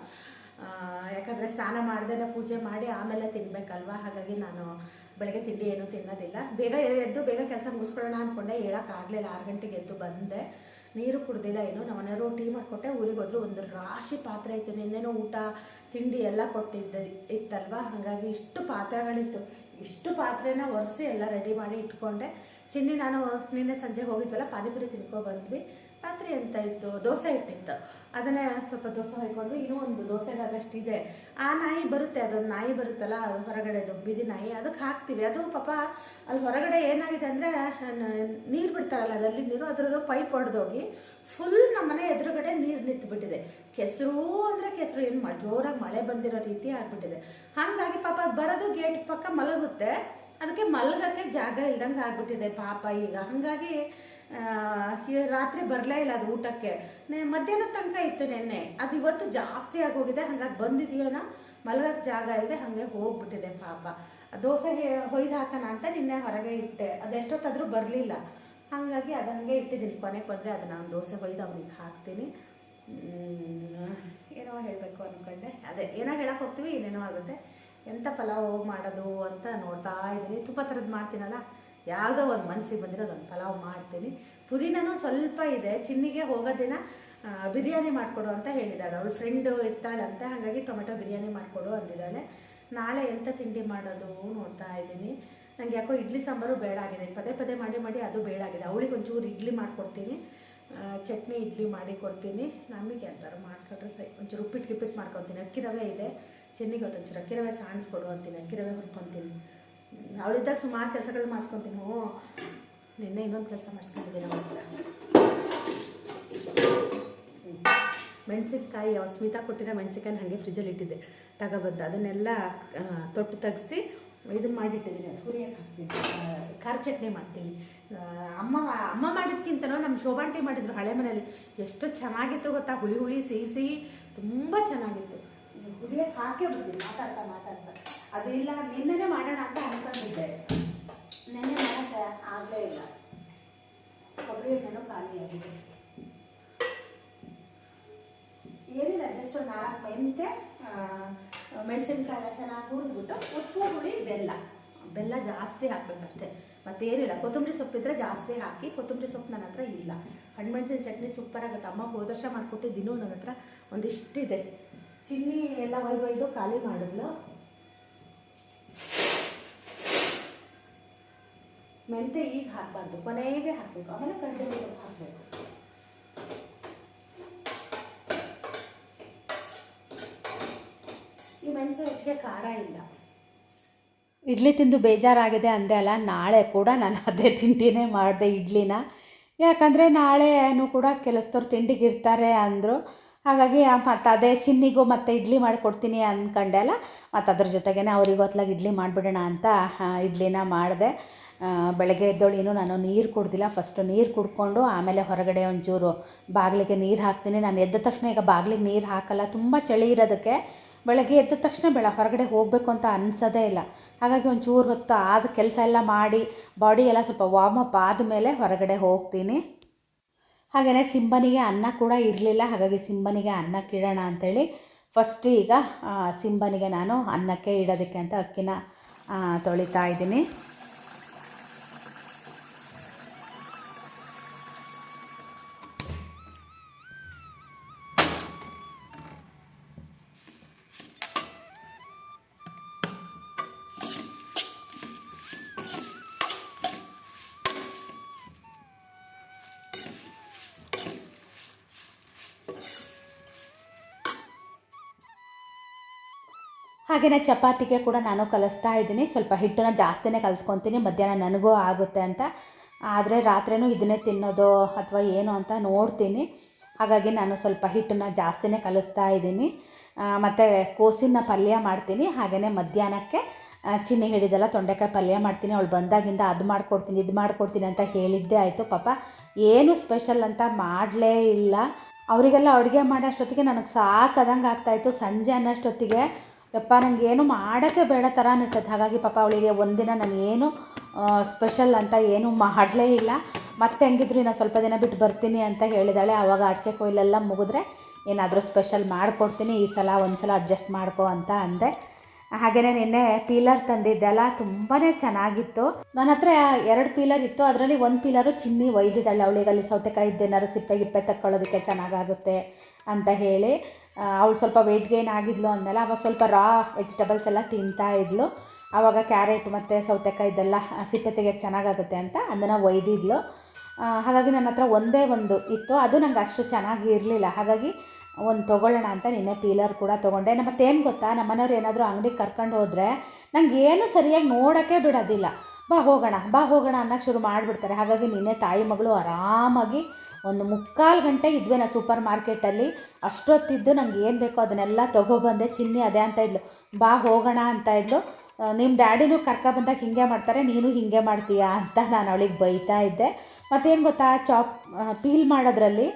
ಯಾಕಂದರೆ ಸ್ನಾನ ಮಾಡ್ದೇ ಪೂಜೆ ಮಾಡಿ ಆಮೇಲೆ ತಿನ್ನಬೇಕಲ್ವಾ ಹಾಗಾಗಿ ನಾನು ಬೆಳಗ್ಗೆ ತಿಂಡಿ ಏನೂ ತಿನ್ನೋದಿಲ್ಲ. ಬೇಗ ಎದ್ದು ಬೇಗ ಕೆಲಸ ಮುಗಿಸ್ಕೊಳ್ಳೋಣ ಅಂದ್ಕೊಂಡೆ ಹೇಳೋಕ್ಕಾಗಲಿಲ್ಲ ಆರು ಗಂಟೆಗೆ ಎದ್ದು ಬಂದೆ. ನೀರು ಕುಡ್ದಿಲ್ಲ ಏನು ನಮ್ಮ ಮನೆಯವರು ಟೀ ಮಾಡಿಕೊಟ್ಟೆ. ಊರಿಗೆ ಹೋದ್ರು ಒಂದು ರಾಶಿ ಪಾತ್ರೆ ಇತ್ತು ನಿನ್ನೆನೋ ಊಟ, ತಿಂಡಿ ಎಲ್ಲ ಕೊಟ್ಟಿದ್ದ, ಇತ್ತಲ್ವ? ಹಾಗಾಗಿ ಇಷ್ಟು ಪಾತ್ರೆಗಳಿತ್ತು. ಇಷ್ಟು ಪಾತ್ರೆನ ಒರೆಸಿ ಎಲ್ಲ ರೆಡಿ ಮಾಡಿ ಇಟ್ಕೊಂಡೆ. ಚಿನ್ನಿ, ನಾನು ನಿನ್ನೆ ಸಂಜೆ ಹೋಗಿದ್ವಲ್ಲ, ಪಾನಿಪುರಿ ತಿನ್ಕೊ ಬಂದ್ವಿ. ರಾತ್ರಿ ಎಂತ ಇತ್ತು, ದೋಸೆ ಇಟ್ಟಿತ್ತು. ಅದನ್ನೇ ಸ್ವಲ್ಪ ದೋಸೆ ಹೊಯ್ಕೊಂಡು ಇನ್ನೂ ಒಂದು ದೋಸೆಗಾಗಷ್ಟಿದೆ ಆ ನಾಯಿ ಬರುತ್ತೆ, ಅದೊಂದು ನಾಯಿ ಬರುತ್ತಲ್ಲ, ಅದು ಬಿದಿ ನಾಯಿ, ಅದಕ್ಕೆ ಹಾಕ್ತೀವಿ. ಅದು ಪಾಪ ಅಲ್ಲಿ ಹೊರಗಡೆ ಏನಾಗಿದೆ ಅಂದರೆ ನೀರು ಬಿಡ್ತಾರಲ್ಲ, ಅದರಲ್ಲಿ ನೀರು, ಅದರದ್ದು ಪೈಪ್ ಹೊಡೆದೋಗಿ ಫುಲ್ ನಮ್ಮನೆ ಎದುರುಗಡೆ ನೀರು ನಿಂತುಬಿಟ್ಟಿದೆ. ಕೆಸರು ಅಂದರೆ ಕೆಸರು, ಏನು ಮಾಡಿ ಜೋರಾಗಿ ಮಳೆ ಬಂದಿರೋ ರೀತಿ ಆಗಿಬಿಟ್ಟಿದೆ. ಹಾಗಾಗಿ ಪಾಪ ಬರೋದು ಗೇಟ್ ಪಕ್ಕ ಮಲಗುತ್ತೆ. ಅದಕ್ಕೆ ಮಲಗಕ್ಕೆ ಜಾಗ ಇಲ್ದಂಗೆ ಆಗ್ಬಿಟ್ಟಿದೆ ಪಾಪ ಈಗ. ಹಾಗಾಗಿ ರಾತ್ರಿ ಬರಲೇ ಇಲ್ಲ ಅದು ಊಟಕ್ಕೆ. ನೆ- ಮಧ್ಯಾಹ್ನ ತನಕ ಇತ್ತು ನೆನ್ನೆ. ಅದು ಇವತ್ತು ಜಾಸ್ತಿ ಆಗೋಗಿದೆ, ಹಾಗಾಗಿ ಬಂದಿದೆಯೇನೋ ಮಲಗಕ್ಕೆ ಜಾಗ ಇಲ್ಲದೆ ಹಾಗೆ ಹೋಗ್ಬಿಟ್ಟಿದೆ ಪಾಪ. ದೋಸೆ ಹೊಯ್ದು ಹಾಕೋಣ ಅಂತ ನಿನ್ನೆ ಹೊರಗೆ ಇಟ್ಟೆ. ಅದೆಷ್ಟೊತ್ತಾದರೂ ಬರಲಿಲ್ಲ. ಹಾಗಾಗಿ ಅದು ಹಂಗೆ ಇಟ್ಟಿದ್ದೀನಿ. ಕೊನೆಗೆ ಬಂದರೆ ಅದು ನಾನು ದೋಸೆ ಹೊಯ್ದು ಅವನಿಗೆ ಹಾಕ್ತೀನಿ. ಏನೋ ಹೇಳಬೇಕು ಅಂದ್ಕೊಂಡೆ ಅದೇ, ಏನೋ ಹೇಳಕ್ಕೆ ಹೋಗ್ತೀವಿ ಏನೇನೋ ಆಗುತ್ತೆ. ಎಂಥ ಪಲಾವ್ ಮಾಡೋದು ಅಂತ ನೋಡ್ತಾ ಇದ್ದೀನಿ. ತುಪ್ಪ ಥರದ್ದು ಮಾಡ್ತೀನಲ್ಲ? ಯಾವುದೋ ಒಂದು ಮನಸ್ಸಿಗೆ ಬಂದರೆ ಅದೊಂದು ಪಲಾವ್ ಮಾಡ್ತೀನಿ. ಪುದೀನನೂ ಸ್ವಲ್ಪ ಇದೆ. ಚಿನ್ನಿಗೆ ಹೋಗೋ ದಿನ ಬಿರಿಯಾನಿ ಮಾಡಿಕೊಡು ಅಂತ ಹೇಳಿದ್ದಾಳೆ ಅವಳು ಫ್ರೆಂಡು ಇರ್ತಾಳಂತೆ ಹಾಗಾಗಿ ಟೊಮೆಟೊ ಬಿರಿಯಾನಿ ಮಾಡಿಕೊಡು ಅಂದಿದ್ದಾಳೆ. ನಾಳೆ ಎಂಥ ತಿಂಡಿ ಮಾಡೋದು ನೋಡ್ತಾ ಇದ್ದೀನಿ. ನನಗೆ ಯಾಕೋ ಇಡ್ಲಿ ಸಾಂಬಾರು ಬೇಡ ಆಗಿದೆ. ಪದೇ ಪದೇ ಮಾಡಿ ಮಾಡಿ ಅದು ಬೇಡ ಆಗಿದೆ. ಅವಳಿಗೆ ಒಂಚೂರು ಇಡ್ಲಿ ಮಾಡಿಕೊಡ್ತೀನಿ. ಚಟ್ನಿ ಇಡ್ಲಿ ಮಾಡಿ ಕೊಡ್ತೀನಿ. ನಮಗೆ ಎಂಥಾರು ಮಾಡ್ಕೊಂಡ್ರೆ ಸರಿ. ಒಂಚೂರು ಉಪ್ಪಿಟ್ಟು ಗಿಪ್ಪಿಟ್ಟು ಮಾಡ್ಕೊತೀನಿ ಅಕ್ಕಿ ರವೆ ಇದೆ. ಚೆನ್ನಿಗೆ ಒಂಚೂರು ಅಕ್ಕಿ ರವೆ ಸಾಣಿಸ್ಕೊಡು ಅಂತೀನಿ. ಅಕ್ಕಿ ರವೆ ಹುರ್ಕೊತೀನಿ. ಅವಳಿದ್ದಾಗ ಸುಮಾರು ಕೆಲಸಗಳು ಮಾಡ್ಕೊತೀನಿ ನೀವು ನಿನ್ನೆ ಇನ್ನೊಂದು ಕೆಲಸ ಮಾಡಿಸ್ಕೊಂಡಿದ್ದೀನಿ ನಮ್ಮ ಹತ್ರ. ಮೆಣಸಿನ್ಕಾಯಿ ಯಾವ ಸ್ಮಿತಾ ಕೊಟ್ಟಿರೋ ಮೆಣಸಿನ್ಕಾಯಿ ಹಾಗೆ ಫ್ರಿಜ್ಜಲ್ಲಿ ಇಟ್ಟಿದ್ದೆ. ತಗೊಬಂದು ಅದನ್ನೆಲ್ಲ ತೊಟ್ಟು ತೆಗ್ಸಿ ಇದನ್ನು ಮಾಡಿಟ್ಟಿದ್ದೀನಿ. ಹುರಿಯಕ್ಕೆ ಹಾಕ್ತೀನಿ. ಖಾರ ಚಟ್ನಿ ಮಾಡ್ತೀನಿ. ಅಮ್ಮ ಅಮ್ಮ ಮಾಡಿದ್ಕಿಂತನೂ ನಮ್ಮ ಶೋಭಾಂಟಿ ಮಾಡಿದ್ರು ಹಳೆ ಮನೇಲಿ ಎಷ್ಟು ಚೆನ್ನಾಗಿತ್ತು ಗೊತ್ತಾ? ಹುಳಿ ಹುಳಿ, ಸಿಹಿ ಸಿಹಿ, ತುಂಬ ಚೆನ್ನಾಗಿತ್ತು. ಹುರಿಯಕ್ಕೆ ಹಾಕೇ ಬಿಡ್ತೀನಿ. ಮಾತಾಡ್ತಾ ಮಾತಾಡ್ತಾ. ಅದಿಲ್ಲ ನಿನ್ನೆ ಮಾಡೋಣ ಅಂತ ಅನ್ಕೊಂಡಿದ್ದೆ. ನೆನ್ನೆ ಮಾಡೋಕ್ಕೆ ಆಗಲೇ ಇಲ್ಲ. ಕೊಬ್ಬರಿ ಎಣ್ಣೆನೂ ಖಾಲಿಯಾಗಿದೆ ಏನಿಲ್ಲ ಜಸ್ಟ್ ಒಂದು ನಾಲ್ಕು ಮೆಂತೆ ಮೆಣಸಿನ್ಕಾಯಿ ಎಲ್ಲ ಚೆನ್ನಾಗಿ ಹುರಿದ್ಬಿಟ್ಟು ಉಪ್ಪು, ಹುಳಿ, ಬೆಲ್ಲ. ಬೆಲ್ಲ ಜಾಸ್ತಿ ಹಾಕ್ಬೇಕಷ್ಟೇ. ಮತ್ತೇನಿಲ್ಲ, ಕೊತ್ತಂಬರಿ ಸೊಪ್ಪಿದ್ರೆ ಜಾಸ್ತಿ ಹಾಕಿ ಕೊತ್ತಂಬರಿ ಸೊಪ್ಪು ನನ್ನ ಹತ್ರ ಇಲ್ಲ. ಹಣ್ಣುಮೆಣಸಿನ ಚಟ್ನಿ ಸೂಪರ್ ಆಗುತ್ತೆ. ಅಮ್ಮ ಹೋದ ವರ್ಷ ಮಾಡಿಕೊಟ್ಟಿದ್ದು ನನ್ನ ಹತ್ರ ಒಂದಿಷ್ಟಿದೆ. ಚಿನ್ನಿ ಎಲ್ಲ ಒಯ್ದು ಒಯ್ದು ಖಾಲಿ ಮಾಡಿದ್ಲು. ಮೆಂತೆ ಈಗ ಹಾಕಬಾರ್ದು, ಕೊನೆಗೆ ಹಾಕಬೇಕು. ಆಮೇಲೆ ಕರಿಬೇವು ಹಾಕಬೇಕು. ಈ ಮೆಣಸು ಹೆಚ್ಚಿಗೆ ಖಾರ ಇಲ್ಲ. ಇಡ್ಲಿ ತಿಂದು ಬೇಜಾರಾಗಿದೆ ಅಂದೆ ಅಲ್ಲ, ನಾಳೆ ಕೂಡ ನಾನು ಅದೇ ತಿಂಡಿನೇ ಮಾಡಿದೆ ಇಡ್ಲಿನ. ಯಾಕಂದರೆ ನಾಳೆನೂ ಕೂಡ ಕೆಲಸದವ್ರು ತಿಂಡಿಗೆ ಇರ್ತಾರೆ ಅಂದರು. ಹಾಗಾಗಿ ಮತ್ತು ಅದೇ ಚಿನ್ನಿಗೂ ಮತ್ತು ಇಡ್ಲಿ ಮಾಡಿಕೊಡ್ತೀನಿ ಅಂದ್ಕೊಂಡೆ ಅಲ್ಲ ಮತ್ತು ಅದ್ರ ಜೊತೆಗೇ ಅವ್ರಿಗೆ ಹೊತ್ಲಾಗ ಇಡ್ಲಿ ಮಾಡಿಬಿಡೋಣ ಅಂತ ಇಡ್ಲಿನ ಮಾಡಿದೆ. ಬೆಳಗ್ಗೆ ಎದ್ದೋಳಿನೂ ನಾನು ನೀರು ಕುಡ್ದಿಲ್ಲ. ಫಸ್ಟು ನೀರು ಕುಡ್ಕೊಂಡು ಆಮೇಲೆ ಹೊರಗಡೆ ಒಂಚೂರು ಬಾಗಿಲಿಗೆ ನೀರು ಹಾಕ್ತೀನಿ. ನಾನು ಎದ್ದ ತಕ್ಷಣ ಈಗ ಬಾಗಿಲಿಗೆ ನೀರು ಹಾಕಲ್ಲ, ತುಂಬ ಚಳಿ ಇರೋದಕ್ಕೆ ಬೆಳಗ್ಗೆ ಎದ್ದ ತಕ್ಷಣ ಬೆಳ ಹೊರಗಡೆ ಹೋಗಬೇಕು ಅಂತ ಅನಿಸೋದೇ ಇಲ್ಲ. ಹಾಗಾಗಿ ಒಂಚೂರು ಹೊತ್ತು ಆದ ಕೆಲಸ ಎಲ್ಲ ಮಾಡಿ ಬಾಡಿ ಎಲ್ಲ ಸ್ವಲ್ಪ ವಾರ್ಮಪ್ ಆದಮೇಲೆ ಹೊರಗಡೆ ಹೋಗ್ತೀನಿ. ಹಾಗೆಯೇ ಸಿಂಬನಿಗೆ ಅನ್ನ ಕೂಡ ಇರಲಿಲ್ಲ, ಹಾಗಾಗಿ ಸಿಂಬನಿಗೆ ಅನ್ನಕ್ಕಿಡೋಣ ಅಂಥೇಳಿ ಫಸ್ಟ್ ಈಗ ಸಿಂಬನಿಗೆ ನಾನು ಅನ್ನಕ್ಕೆ ಇಡೋದಕ್ಕೆ ಅಂತ ಅಕ್ಕಿನ ತೊಳಿತಾ ಇದ್ದೀನಿ. ಹಾಗೆಯೇ ಚಪಾತಿಗೆ ಕೂಡ ನಾನು ಕಲಿಸ್ತಾ ಇದ್ದೀನಿ. ಸ್ವಲ್ಪ ಹಿಟ್ಟನ್ನು ಜಾಸ್ತಿನೇ ಕಲಿಸ್ಕೊತೀನಿ. ಮಧ್ಯಾಹ್ನ ನನಗೂ ಆಗುತ್ತೆ ಅಂತ. ಆದರೆ ರಾತ್ರಿನೂ ಇದನ್ನೇ ತಿನ್ನೋದು ಅಥವಾ ಏನು ಅಂತ ನೋಡ್ತೀನಿ. ಹಾಗಾಗಿ ನಾನು ಸ್ವಲ್ಪ ಹಿಟ್ಟನ್ನ ಜಾಸ್ತಿನೇ ಕಲಿಸ್ತಾ ಇದ್ದೀನಿ. ಮತ್ತು ಕೋಸಿನ ಪಲ್ಯ ಮಾಡ್ತೀನಿ. ಹಾಗೆಯೇ ಮಧ್ಯಾಹ್ನಕ್ಕೆ ಚಿನ್ನಿ ಹಿಡಿದೆಲ್ಲ ತೊಂಡೆಕಾಯಿ ಪಲ್ಯ ಮಾಡ್ತೀನಿ. ಅವಳು ಬಂದಾಗಿಂದ ಅದು ಮಾಡ್ಕೊಡ್ತೀನಿ, ಇದು ಮಾಡ್ಕೊಡ್ತೀನಿ ಅಂತ ಹೇಳಿದ್ದೇ ಆಯಿತು. ಪಾಪ ಏನು ಸ್ಪೆಷಲ್ ಅಂತ ಮಾಡಲೇ ಇಲ್ಲ. ಅವರಿಗೆಲ್ಲ ಅಡುಗೆ ಮಾಡೋಷ್ಟೊತ್ತಿಗೆ ನನಗೆ ಸಾಕದಂಗೆ ಆಗ್ತಾಯಿತ್ತು ಸಂಜೆ ಅನ್ನೋಷ್ಟೊತ್ತಿಗೆ ಯಪ್ಪ ನನಗೆ ಏನು ಮಾಡೋಕ್ಕೆ ಬೇಡ ಥರ ಅನ್ನಿಸ್ತೈತೆ ಹಾಗಾಗಿ ಪಾಪ ಅವಳಿಗೆ ಒಂದಿನ ನಾನು ಏನು ಸ್ಪೆಷಲ್ ಅಂತ ಏನು ಮಾಡಲೇ ಇಲ್ಲ. ಮತ್ತೆ ಹೆಂಗಿದ್ರು ಇನ್ನು ಸ್ವಲ್ಪ ದಿನ ಬಿಟ್ಟು ಬರ್ತೀನಿ ಅಂತ ಹೇಳಿದಾಳೆ. ಆವಾಗ ಅಡಿಕೆ ಕೊಯ್ಲೆಲ್ಲ ಮುಗಿದ್ರೆ ಏನಾದರೂ ಸ್ಪೆಷಲ್ ಮಾಡಿಕೊಡ್ತೀನಿ. ಈ ಸಲ ಒಂದು ಸಲ ಅಡ್ಜಸ್ಟ್ ಮಾಡ್ಕೋ ಅಂತ ಅಂದೆ. ಹಾಗೆಯೇ ನಿನ್ನೆ ಪೀಲರ್ ತಂದಿದ್ದೆಲ್ಲ ತುಂಬಾ ಚೆನ್ನಾಗಿತ್ತು. ನನ್ನ ಹತ್ರ ಎರಡು ಪೀಲರ್ ಇತ್ತು. ಅದರಲ್ಲಿ ಒಂದು ಪೀಲರು ಚಿನ್ನಿ ಒಯ್ದಿದ್ದಾಳೆ. ಅವಳಿಗೆ ಅಲ್ಲಿ ಸೌತೆಕಾಯಿ ಇದ್ದೇನಾದ್ರು ಸಿಪ್ಪೆ ಗಿಪ್ಪೆ ತಕ್ಕೊಳ್ಳೋದಕ್ಕೆ ಚೆನ್ನಾಗಾಗುತ್ತೆ ಅಂತ ಹೇಳಿ. ಅವಳು ಸ್ವಲ್ಪ ವೆಯ್ಟ್ ಗೇನ್ ಆಗಿದ್ಲು ಅಂದಲ್ಲ ಅವಾಗ ಸ್ವಲ್ಪ ರಾ ವೆಜಿಟೇಬಲ್ಸ್ ಎಲ್ಲ ತಿಂತಾ ಇದ್ಲು. ಆವಾಗ ಕ್ಯಾರೆಟ್ ಮತ್ತು ಸೌತೆಕಾಯಿ ಇದೆಲ್ಲ ಸಿಪ್ಪೆ ತೆಗಿಯೋಕ್ಕೆ ಚೆನ್ನಾಗಾಗುತ್ತೆ ಅಂತ ಅದನ್ನು ಒಯ್ದಿದ್ಲು. ಹಾಗಾಗಿ ನನ್ನ ಹತ್ರ ಒಂದೇ ಒಂದು ಇತ್ತು. ಅದು ನಂಗೆ ಅಷ್ಟು ಚೆನ್ನಾಗಿ ಇರಲಿಲ್ಲ. ಹಾಗಾಗಿ ಒಂದು ತೊಗೊಳ್ಳೋಣ ಅಂತ ನಿನ್ನೆ ಪೀಲರ್ ಕೂಡ ತೊಗೊಂಡೆ. ಮತ್ತೇನು ಗೊತ್ತಾ, ನಮ್ಮ ಮನೆಯವ್ರು ಏನಾದರೂ ಅಂಗಡಿಗೆ ಕರ್ಕೊಂಡು ಹೋದರೆ ನಂಗೆ ಏನು ಸರಿಯಾಗಿ ನೋಡೋಕ್ಕೆ ಬಿಡೋದಿಲ್ಲ. ಬಾ ಹೋಗೋಣ ಬಾ ಹೋಗೋಣ ಅನ್ನೋಕ್ಕೆ ಶುರು ಮಾಡಿಬಿಡ್ತಾರೆ. ಹಾಗಾಗಿ ನಿನ್ನೆ ತಾಯಿ ಮಗಳು ಆರಾಮಾಗಿ ಒಂದು ಮುಕ್ಕಾಲು ಗಂಟೆ ಇದ್ವಿ ನಾ ಸೂಪರ್ ಮಾರ್ಕೆಟಲ್ಲಿ. ಅಷ್ಟೊತ್ತಿದ್ದು ನಂಗೆ ಏನು ಬೇಕೋ ಅದನ್ನೆಲ್ಲ ತೊಗೊಬಂದೆ. ಚಿನ್ನಿ ಅದೇ ಅಂತ ಇದ್ಲು. ಬಾ ಹೋಗೋಣ ಅಂತ ಇದ್ಲು. ನಿಮ್ಮ ಡ್ಯಾಡಿನೂ ಬಂದಾಗ ಹಿಂಗೆ ಮಾಡ್ತಾರೆ, ನೀನು ಹಿಂಗೆ ಮಾಡ್ತೀಯಾ ಅಂತ ನಾನು ಅವಳಿಗೆ ಬೈತಾ ಇದ್ದೆ. ಮತ್ತೇನು ಗೊತ್ತಾ, ಚಾಪ್ ಪೀಲ್ ಮಾಡೋದ್ರಲ್ಲಿ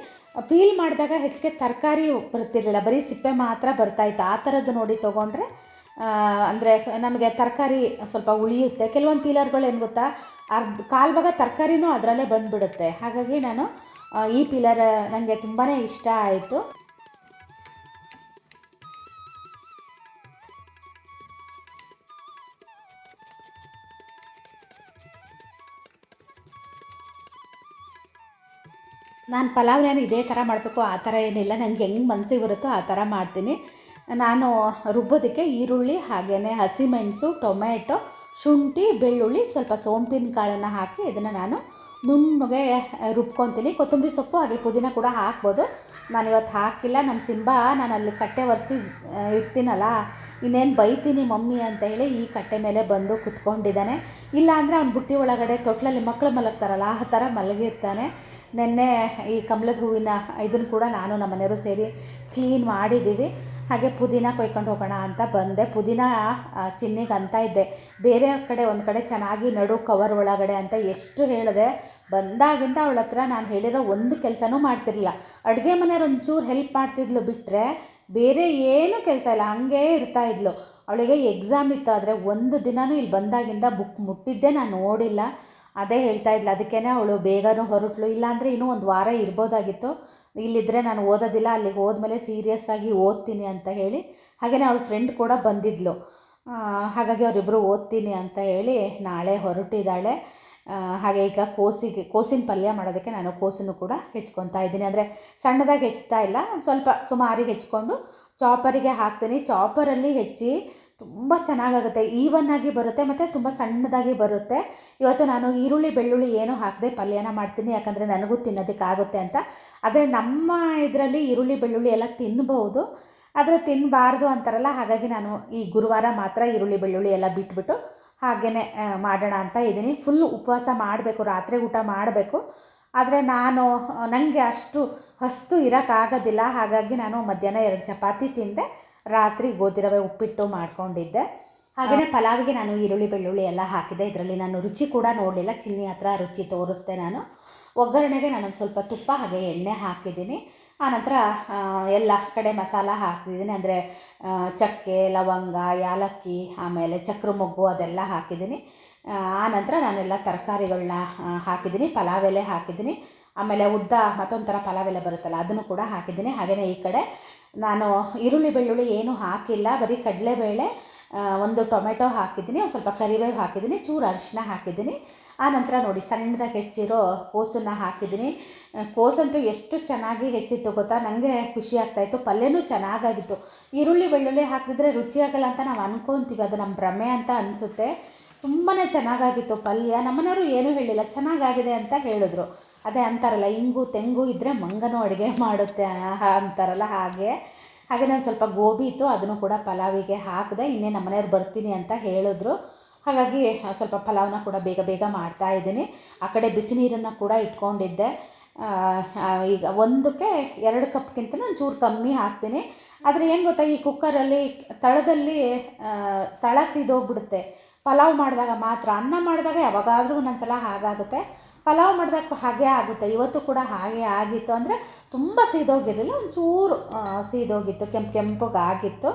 ಪೀಲ್ ಮಾಡಿದಾಗ ಹೆಚ್ಚಿಗೆ ತರಕಾರಿ ಬರ್ತಿರ್ಲಿಲ್ಲ. ಬರೀ ಸಿಪ್ಪೆ ಮಾತ್ರ ಬರ್ತಾಯಿತ್ತು ಆ ಥರದ್ದು ನೋಡಿ ತೊಗೊಂಡ್ರೆ ಅಂದರೆ ನಮಗೆ ತರಕಾರಿ ಸ್ವಲ್ಪ ಉಳಿಯುತ್ತೆ. ಕೆಲವೊಂದು ಪೀಲರ್ಗಳು ಏನು ಗೊತ್ತಾ, ಅರ್ಧ ಕಾಲು ಭಾಗ ತರಕಾರಿನೂ ಅದರಲ್ಲೇ ಬಂದುಬಿಡುತ್ತೆ. ಹಾಗಾಗಿ ನಾನು ಈ ಪಿಲ್ಲರ್ ನನಗೆ ತುಂಬಾ ಇಷ್ಟ ಆಯಿತು. ನಾನು ಪಲಾವ್ನೇನು ಇದೇ ಥರ ಮಾಡಬೇಕು, ಆ ಥರ ಏನಿಲ್ಲ. ನನಗೆ ಹೆಂಗೆ ಮನಸ್ಸಿಗೆ ಬರುತ್ತೋ ಆ ಥರ ಮಾಡ್ತೀನಿ. ನಾನು ರುಬ್ಬೋದಕ್ಕೆ ಈರುಳ್ಳಿ ಹಾಗೆಯೇ ಹಸಿಮೆಣಸು ಟೊಮೆಟೊ ಶುಂಠಿ, ಬೆಳ್ಳುಳ್ಳಿ, ಸ್ವಲ್ಪ ಸೋಂಪಿನ ಕಾಳನ್ನು ಹಾಕಿ ಇದನ್ನು ನಾನು ನುಣ್ಣಗೆ ರುಬ್ಕೊತೀನಿ. ಕೊತ್ತಂಬರಿ ಸೊಪ್ಪು, ಹಾಗೆ ಪುದೀನ ಕೂಡ ಹಾಕ್ಬೋದು. ನಾನು ಇವತ್ತು ಹಾಕಿಲ್ಲ. ನಮ್ಮ ಸಿಂಬಾ ನಾನು ಅಲ್ಲಿ ಕಟ್ಟೆ ಒರೆಸಿ ಇರ್ತೀನಲ್ಲ, ಇನ್ನೇನು ಬೈತೀನಿ ಮಮ್ಮಿ ಅಂತ ಹೇಳಿ ಈ ಕಟ್ಟೆ ಮೇಲೆ ಬಂದು ಕುತ್ಕೊಂಡಿದ್ದಾನೆ. ಇಲ್ಲ ಅಂದರೆ ಅವ್ನು ಬುಟ್ಟಿ ಒಳಗಡೆ, ತೊಟ್ಲಲ್ಲಿ ಮಕ್ಕಳು ಮಲಗ್ತಾರಲ್ಲ, ಆ ಥರ ಮಲಗಿರ್ತಾನೆ. ನಿನ್ನೆ ಈ ಕಮಲದ ಹೂವಿನ ಇದನ್ನು ಕೂಡ ನಾನು ನಮ್ಮ ಮನೆಯವರು ಸೇರಿ ಕ್ಲೀನ್ ಮಾಡಿದ್ದೀವಿ. ಹಾಗೆ ಪುದೀನ ಕೊಯ್ಕೊಂಡು ಹೋಗೋಣ ಅಂತ ಬಂದೆ. ಪುದೀನ ಚಿನ್ನಿಗೆ ಅಂತ ಇದ್ದೆ. ಬೇರೆ ಕಡೆ, ಒಂದು ಕಡೆ ಚೆನ್ನಾಗಿ ನಡು ಕವರ್ ಒಳಗಡೆ ಅಂತ ಎಷ್ಟು ಹೇಳಿದೆ, ಬಂದಾಗಿಂದ ಅವಳ ಹತ್ರ ನಾನು ಹೇಳಿರೋ ಒಂದು ಕೆಲಸನೂ ಮಾಡ್ತಿರಲಿಲ್ಲ. ಅಡುಗೆ ಮನೆಯವ್ರು ಒಂಚೂರು ಹೆಲ್ಪ್ ಮಾಡ್ತಿದ್ಲು ಬಿಟ್ಟರೆ ಬೇರೆ ಏನೂ ಕೆಲಸ ಇಲ್ಲ, ಹಾಗೇ ಇರ್ತಾ ಇದ್ಲು. ಅವಳಿಗೆ ಎಕ್ಸಾಮ್ ಇತ್ತು, ಆದರೆ ಒಂದು ದಿನವೂ ಇಲ್ಲಿ ಬಂದಾಗಿಂದ ಬುಕ್ ಮುಟ್ಟಿದ್ದೆ, ನಾನು ನೋಡಿಲ್ಲ. ಅದೇ ಹೇಳ್ತಾ ಇದ್ಲು ಅದಕ್ಕೇ ಅವಳು ಬೇಗನೂ ಹೊರಟ್ಲು. ಇಲ್ಲಾಂದರೆ ಇನ್ನೂ ಒಂದು ವಾರ ಇರ್ಬೋದಾಗಿತ್ತು. ಇಲ್ಲಿದ್ದರೆ ನಾನು ಓದೋದಿಲ್ಲ ಅಲ್ಲಿಗೆ ಹೋದ್ಮೇಲೆ ಸೀರಿಯಸ್ ಆಗಿ ಓದ್ತೀನಿ ಅಂತ ಹೇಳಿ ಹಾಗೆಯೇ ಅವಳ ಫ್ರೆಂಡ್ ಕೂಡ ಬಂದಿದ್ಲು. ಹಾಗಾಗಿ ಅವರಿಬ್ಬರು ಓದ್ತೀನಿ ಅಂತ ಹೇಳಿ ನಾಳೆ ಹೊರಟಿದ್ದಾಳೆ. ಹಾಗೆ ಈಗ ಕೋಸಿಗೆ ಕೋಸಿನ ಪಲ್ಯ ಮಾಡೋದಕ್ಕೆ ನಾನು ಕೋಸನ್ನು ಕೂಡ ಹೆಚ್ಕೊತಾ ಇದ್ದೀನಿ. ಅಂದರೆ ಸಣ್ಣದಾಗಿ ಹೆಚ್ಚುತ್ತಾ ಇಲ್ಲ, ಸ್ವಲ್ಪ ಸುಮಾರಿಗೆ ಹೆಚ್ಕೊಂಡು ಚಾಪರಿಗೆ ಹಾಕ್ತೀನಿ. ಚಾಪರಲ್ಲಿ ಹೆಚ್ಚಿ ತುಂಬ ಚೆನ್ನಾಗಾಗುತ್ತೆ. ಈವನ್ ಆಗಿ ಬರುತ್ತೆ, ಮತ್ತು ತುಂಬ ಸಣ್ಣದಾಗಿ ಬರುತ್ತೆ. ಇವತ್ತು ನಾನು ಈರುಳ್ಳಿ, ಬೆಳ್ಳುಳ್ಳಿ ಏನೂ ಹಾಕದೆ ಪಲ್ಯನ ಮಾಡ್ತೀನಿ, ಯಾಕಂದರೆ ನನಗೂ ತಿನ್ನೋದಕ್ಕಾಗುತ್ತೆ ಅಂತ. ಆದರೆ ನಮ್ಮ ಇದರಲ್ಲಿ ಈರುಳ್ಳಿ, ಬೆಳ್ಳುಳ್ಳಿ ಎಲ್ಲ ತಿನ್ಬಹುದು ಆದರೆ ತಿನ್ನಬಾರ್ದು ಅಂತಾರಲ್ಲ, ಹಾಗಾಗಿ ನಾನು ಈ ಗುರುವಾರ ಮಾತ್ರ ಈರುಳ್ಳಿ, ಬೆಳ್ಳುಳ್ಳಿ ಎಲ್ಲ ಬಿಟ್ಬಿಟ್ಟು ಹಾಗೇ ಮಾಡೋಣ ಅಂತ ಇದ್ದೀನಿ. ಫುಲ್ ಉಪವಾಸ ಮಾಡಬೇಕು, ರಾತ್ರಿ ಊಟ ಮಾಡಬೇಕು. ಆದರೆ ನಾನು ನನಗೆ ಅಷ್ಟು ಹಸ್ತು ಇರೋಕ್ಕಾಗೋದಿಲ್ಲ. ಹಾಗಾಗಿ ನಾನು ಮಧ್ಯಾಹ್ನ ಎರಡು ಚಪಾತಿ ತಿಂದೆ. ರಾತ್ರಿ ಗೋಧಿ ರವೆ ಉಪ್ಪಿಟ್ಟು ಮಾಡ್ಕೊಂಡಿದ್ದೆ. ಹಾಗೆಯೇ ಪಲಾವಿಗೆ ನಾನು ಈರುಳ್ಳಿ ಬೆಳ್ಳುಳ್ಳಿ ಎಲ್ಲ ಹಾಕಿದೆ ಇದರಲ್ಲಿ ನಾನು ರುಚಿ ಕೂಡ ನೋಡಲಿಲ್ಲ. ಚಿನ್ನಿ ಹತ್ರ ರುಚಿ ತೋರಿಸ್ದೆ ನಾನು. ಒಗ್ಗರಣೆಗೆ ನಾನೊಂದು ಸ್ವಲ್ಪ ತುಪ್ಪ ಹಾಗೆ ಎಣ್ಣೆ ಹಾಕಿದ್ದೀನಿ. ಆನಂತರ ಎಲ್ಲ ಕಡೆ ಮಸಾಲ ಹಾಕಿದ್ದೀನಿ. ಅಂದರೆ ಚಕ್ಕೆ ಲವಂಗ ಯಾಲಕ್ಕಿ ಆಮೇಲೆ ಚಕ್ರ ಮೊಗ್ಗು ಅದೆಲ್ಲ ಹಾಕಿದ್ದೀನಿ. ಆನಂತರ ನಾನೆಲ್ಲ ತರಕಾರಿಗಳನ್ನ ಹಾಕಿದ್ದೀನಿ. ಪಲಾವ್ ಎಲೆ ಹಾಕಿದ್ದೀನಿ. ಆಮೇಲೆ ಉದ್ದ ಮತ್ತೊಂಥರ ಥರ ಪಲಾವ್ ಎಲೆ ಬರುತ್ತಲ್ಲ ಅದನ್ನು ಕೂಡ ಹಾಕಿದ್ದೀನಿ. ಹಾಗೆಯೇ ಈ ಕಡೆ ನಾನು ಈರುಳ್ಳಿ ಬೆಳ್ಳುಳ್ಳಿ ಏನೂ ಹಾಕಿಲ್ಲ ಬರೀ ಕಡಲೆಬೇಳೆ ಆ, ಒಂದು ಟೊಮೆಟೊ ಹಾಕಿದ್ದೀನಿ ಒಂದು ಸ್ವಲ್ಪ ಕರಿಬೇವು ಹಾಕಿದ್ದೀನಿ ಚೂರು ಅರಿಶಿನ ಹಾಕಿದ್ದೀನಿ. ನಂತರ ನೋಡಿ ಸಣ್ಣದಾಗಿ ಹೆಚ್ಚಿರೋ ಕೋಸನ್ನು ಹಾಕಿದ್ದೀನಿ. ಆ, ಕೋಸಂತೂ ಎಷ್ಟು ಚೆನ್ನಾಗಿ ಹೆಚ್ಚಿತ್ತು ಗೊತ್ತಾ? ನನಗೆ ಖುಷಿ ಆಗ್ತಾಯಿತ್ತು ಪಲ್ಯನೂ ಚೆನ್ನಾಗಾಗಿತ್ತು. ಈರುಳ್ಳಿ ಬೆಳ್ಳುಳ್ಳಿ ಹಾಕಿದ್ರೆ ರುಚಿಯಾಗಲ್ಲ ಅಂತ ನಾವು ಅನ್ಕೊತೀವಿ ಅದು ನಮ್ಮ ಭ್ರಮೆ ಅಂತ ಅನಿಸುತ್ತೆ. ತುಂಬಾ ಚೆನ್ನಾಗಾಗಿತ್ತು ಪಲ್ಯ ನಮ್ಮನವರು ಏನೂ ಹೇಳಿಲ್ಲ ಚೆನ್ನಾಗಾಗಿದೆ ಅಂತ ಹೇಳಿದ್ರು. ಅದೇ ಅಂತಾರಲ್ಲ, ಇಂಗು ತೆಂಗು ಇದ್ದರೆ ಮಂಗನೂ ಅಡುಗೆ ಮಾಡುತ್ತೆ ಅಂತಾರಲ್ಲ ಹಾಗೆ. ಹಾಗೆ ನಾನು ಸ್ವಲ್ಪ ಗೋಬಿ ಇತ್ತು, ಅದನ್ನು ಕೂಡ ಪಲಾವಿಗೆ ಹಾಕಿದೆ ಇನ್ನೇ ನಮ್ಮ ಮನೆಯವ್ರು ಬರ್ತೀನಿ ಅಂತ ಹೇಳಿದ್ರು. ಹಾಗಾಗಿ ಸ್ವಲ್ಪ ಪಲಾವ್ನ ಕೂಡ ಬೇಗ ಬೇಗ ಮಾಡ್ತಾ ಇದ್ದೀನಿ. ಆ ಕಡೆ ಬಿಸಿ ನೀರನ್ನು ಕೂಡ ಇಟ್ಕೊಂಡಿದ್ದೆ. ಈಗ ಒಂದಕ್ಕೆ ಎರಡು ಕಪ್ಗಿಂತ ಚೂರು ಕಮ್ಮಿ ಹಾಕ್ತೀನಿ. ಆದರೆ ಏನು ಗೊತ್ತಾ, ಈ ಕುಕ್ಕರಲ್ಲಿ ತಳದಲ್ಲಿ ತಳ ಸೀದೋಗ್ಬಿಡುತ್ತೆ. ಪಲಾವ್ ಮಾಡಿದಾಗ ಮಾತ್ರ, ಅನ್ನ ಮಾಡಿದಾಗ ಯಾವಾಗಾದರೂ ಒಂದೊಂದ್ಸಲ ಹಾಗಾಗುತ್ತೆ. ಪಲಾವ್ ಮಾಡಿದಾಗ ಹಾಗೆ ಆಗುತ್ತೆ. ಇವತ್ತು ಕೂಡ ಹಾಗೆ ಆಗಿತ್ತು ಅಂದರೆ ತುಂಬ ಸೀದೋಗಿರಲಿಲ್ಲ, ಒಂಚೂರು ಸೀದೋಗಿತ್ತು, ಕೆಂಪು ಆಗಿತ್ತು.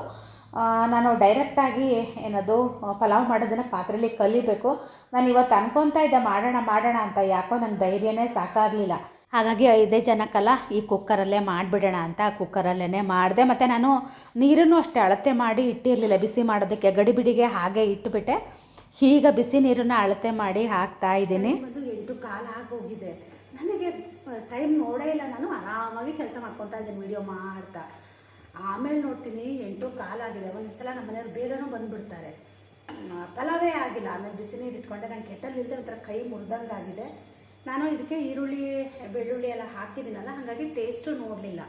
ನಾನು ಡೈರೆಕ್ಟಾಗಿ ಏನದು, ಪಲಾವ್ ಮಾಡೋದನ್ನು ಪಾತ್ರೆಯಲ್ಲಿ ಕಲಿಬೇಕು. ನಾನು ಇವತ್ತು ಅನ್ಕೊತಾ ಇದ್ದೆ, ಮಾಡೋಣ ಮಾಡೋಣ ಅಂತ ಯಾಕೋ ನನ್ನ ಧೈರ್ಯನೇ ಸಾಕಾಗಲಿಲ್ಲ. ಹಾಗಾಗಿ ಐದೇ ಜನಕ್ಕಲ್ಲ, ಈ ಕುಕ್ಕರಲ್ಲೇ ಮಾಡಿಬಿಡೋಣ ಅಂತ ಕುಕ್ಕರಲ್ಲೇ ಮಾಡಿದೆ. ಮತ್ತು ನಾನು ನೀರನ್ನು ಅಷ್ಟೇ ಅಳತೆ ಮಾಡಿ ಇಟ್ಟಿರಲಿಲ್ಲ, ಬಿಸಿ ಮಾಡೋದಕ್ಕೆ, ಗಡಿಬಿಡಿಗೆ ಹಾಗೆ ಇಟ್ಟುಬಿಟ್ಟೆ ಈಗ ಬಿಸಿ ನೀರನ್ನು ಅಳತೆ ಮಾಡಿ ಹಾಕ್ತಾ ಇದ್ದೀನಿ. ಎಂಟು ಕಾಲ ಆಗೋಗಿದೆ. ನನಗೆ ಟೈಮ್ ನೋಡೇ ಇಲ್ಲ. ನಾನು ಆರಾಮಾಗಿ ಕೆಲಸ ಮಾಡ್ಕೊತಾ ಇದ್ದೀನಿ ವಿಡಿಯೋ ಮಾಡ್ತಾ. ಆಮೇಲೆ ನೋಡ್ತೀನಿ, ಎಂಟು ಕಾಲಾಗಿದೆ ಒಂದ್ಸಲ ನಮ್ಮ ಮನೆಯವ್ರು ಬೇಗನೂ ಬಂದ್ಬಿಡ್ತಾರೆ. ಪಲಾವೇ ಆಗಿಲ್ಲ. ಆಮೇಲೆ ಬಿಸಿ ನೀರು ಇಟ್ಕೊಂಡೆ. ನಾನು ಕೆಟ್ಟಲ್ ಇಲ್ಲದೆ ಒಂಥರ ಕೈ ಮುರಿದಂಗೆ ಆಗಿದೆ. ನಾನು ಇದಕ್ಕೆ ಈರುಳ್ಳಿ, ಬೆಳ್ಳುಳ್ಳಿ ಎಲ್ಲ ಹಾಕಿದ್ದೀನಲ್ಲ, ಹಾಗಾಗಿ ಟೇಸ್ಟು ನೋಡಲಿಲ್ಲ.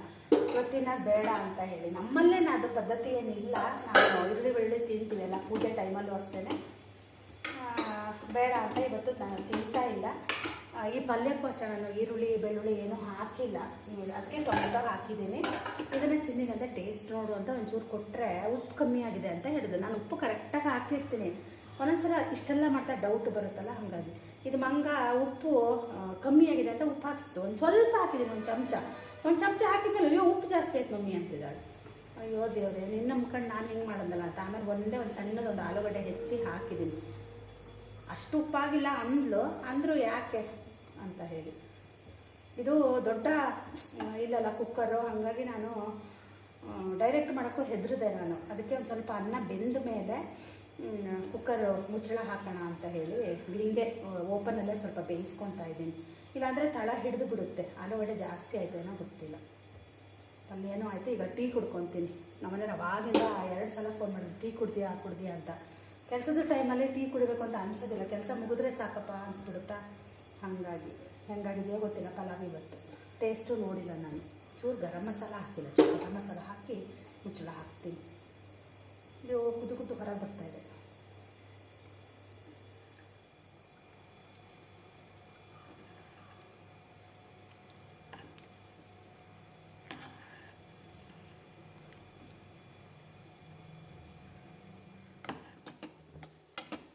ಇವತ್ತಿನ ಬೇಡ ಅಂತ ಹೇಳಿ. ನಮ್ಮಲ್ಲೇ ಅದು ಪದ್ಧತಿ ಏನಿಲ್ಲ. ನಾವು ಈರುಳ್ಳಿ, ಬೆಳ್ಳುಳ್ಳಿ ತಿಂತೀವಿ. ಎಲ್ಲ ಪೂಜೆ ಟೈಮಲ್ಲೂ ಅಷ್ಟೇ ಬೇಡ ಅಂತ ಇವತ್ತು ನಾನು ತಿಂತಾ ಇಲ್ಲ. ಈ ಪಲ್ಯಕ್ಕೂ ಅಷ್ಟೇ ನಾನು ಈರುಳ್ಳಿ, ಬೆಳ್ಳುಳ್ಳಿ ಏನೂ ಹಾಕಿಲ್ಲ. ಅದಕ್ಕೆ ಟೊಮೆಟೊ ಹಾಕಿದ್ದೀನಿ. ಇದನ್ನು ಚಿನ್ನಿಗಂತ ಟೇಸ್ಟ್ ನೋಡು ಅಂತ ಒಂಚೂರು ಕೊಟ್ಟರೆ ಉಪ್ಪು ಕಮ್ಮಿ ಆಗಿದೆ ಅಂತ ಹೇಳಿದ್ರು. ನಾನು ಉಪ್ಪು ಕರೆಕ್ಟಾಗಿ ಹಾಕಿರ್ತೀನಿ. ಒಂದೊಂದ್ಸಲ ಇಷ್ಟೆಲ್ಲ ಮಾಡ್ತಾ ಡೌಟ್ ಬರುತ್ತಲ್ಲ, ಹಾಗಾಗಿ. ಇದು ಮಂಗ ಉಪ್ಪು ಕಮ್ಮಿ ಆಗಿದೆ ಅಂತ ಉಪ್ಪು ಹಾಕಿಸ್ತು ಒಂದು ಸ್ವಲ್ಪ ಹಾಕಿದ್ದೀನಿ, ಒಂದು ಚಮಚ. ಒಂದು ಚಮಚ ಹಾಕಿದ್ಮೇಲೆ ಅಯ್ಯೋ, ಉಪ್ಪು ಜಾಸ್ತಿ ಆಯ್ತು ಮಮ್ಮಿ ಅಂತಿದ್ದಾಳೆ. ಅಯ್ಯೋ ದೇವ್ರೆ, ನಿನ್ನ ಮುಖಂಡ್ ನಾನು ಹಿಂಗೆ ಮಾಡೋದಲ್ಲ ಅಂತ. ಆಮೇಲೆ ಒಂದೇ ಒಂದು ಸಣ್ಣದೊಂದು ಆಲೂಗಡ್ಡೆ ಹೆಚ್ಚಿ ಹಾಕಿದ್ದೀನಿ. ಅಷ್ಟು ಉಪ್ಪಾಗಿಲ್ಲ ಅಂದ್ಲು. ಅಂದರು ಯಾಕೆ ಅಂತ ಹೇಳಿ. ಇದು ದೊಡ್ಡ ಇಲ್ಲಲ್ಲ ಕುಕ್ಕರು. ಹಾಗಾಗಿ ನಾನು ಡೈರೆಕ್ಟ್ ಮಾಡೋಕ್ಕೂ ಹೆದರಿದೆ ನಾನು. ಅದಕ್ಕೆ ಒಂದು ಸ್ವಲ್ಪ ಅನ್ನ ಬೆಂದ ಮೇಲೆ ಕುಕ್ಕರ್ ಮುಚ್ಚಳ ಹಾಕೋಣ ಅಂತ ಹೇಳಿ ಹಿಂಗೆ ಓಪನಲ್ಲೇ ಸ್ವಲ್ಪ ಬೇಯಿಸ್ಕೊತಾ ಇದ್ದೀನಿ. ಇಲ್ಲಾಂದರೆ ತಳ ಹಿಡಿದು ಬಿಡುತ್ತೆ. ಆಲೂಗಡ್ಡೆ ಜಾಸ್ತಿ ಆಯ್ತೇನೋ ಗೊತ್ತಿಲ್ಲ. ಪಲ್ಯನೂ ಆಯಿತು. ಈಗ ಟೀ ಕುಡ್ಕೊತೀನಿ. ನಮ್ಮನೇಲಿ ಅವಾಗಿಂದ ಎರಡು ಸಲ ಫೋನ್ ಮಾಡಿದ್ರು, ಟೀ ಕುಡ್ತೀಯಾ ಕುಡ್ತೀಯಾ ಅಂತ. ಕೆಲಸದ ಟೈಮಲ್ಲಿ ಟೀ ಕುಡಿಬೇಕು ಅಂತ ಅನ್ಸೋದಿಲ್ಲ. ಕೆಲಸ ಮುಗಿದ್ರೆ ಸಾಕಪ್ಪ ಅನ್ಸ್ಬಿಡುತ್ತಾ? ಹಾಗಾಗಿ. ಹೆಂಗಾಗಿದೆಯೋ ಗೊತ್ತಿಲ್ಲ. ಪಲಾವ್ ಇವತ್ತು. ಟೇಸ್ಟು ನೋಡಿಲ್ಲ ನಾನು. ಚೂರು ಗರಂ ಮಸಾಲ ಹಾಕಿಲ್ಲ. ಚೂರು ಗರಂ ಮಸಾಲ ಹಾಕಿ ಮುಚ್ಚಳ ಹಾಕ್ತೀನಿ. ಇಲ್ಲಿ ಕುದು ಕುದು ಹೊರಗೆ ಬರ್ತಾ ಇದೆ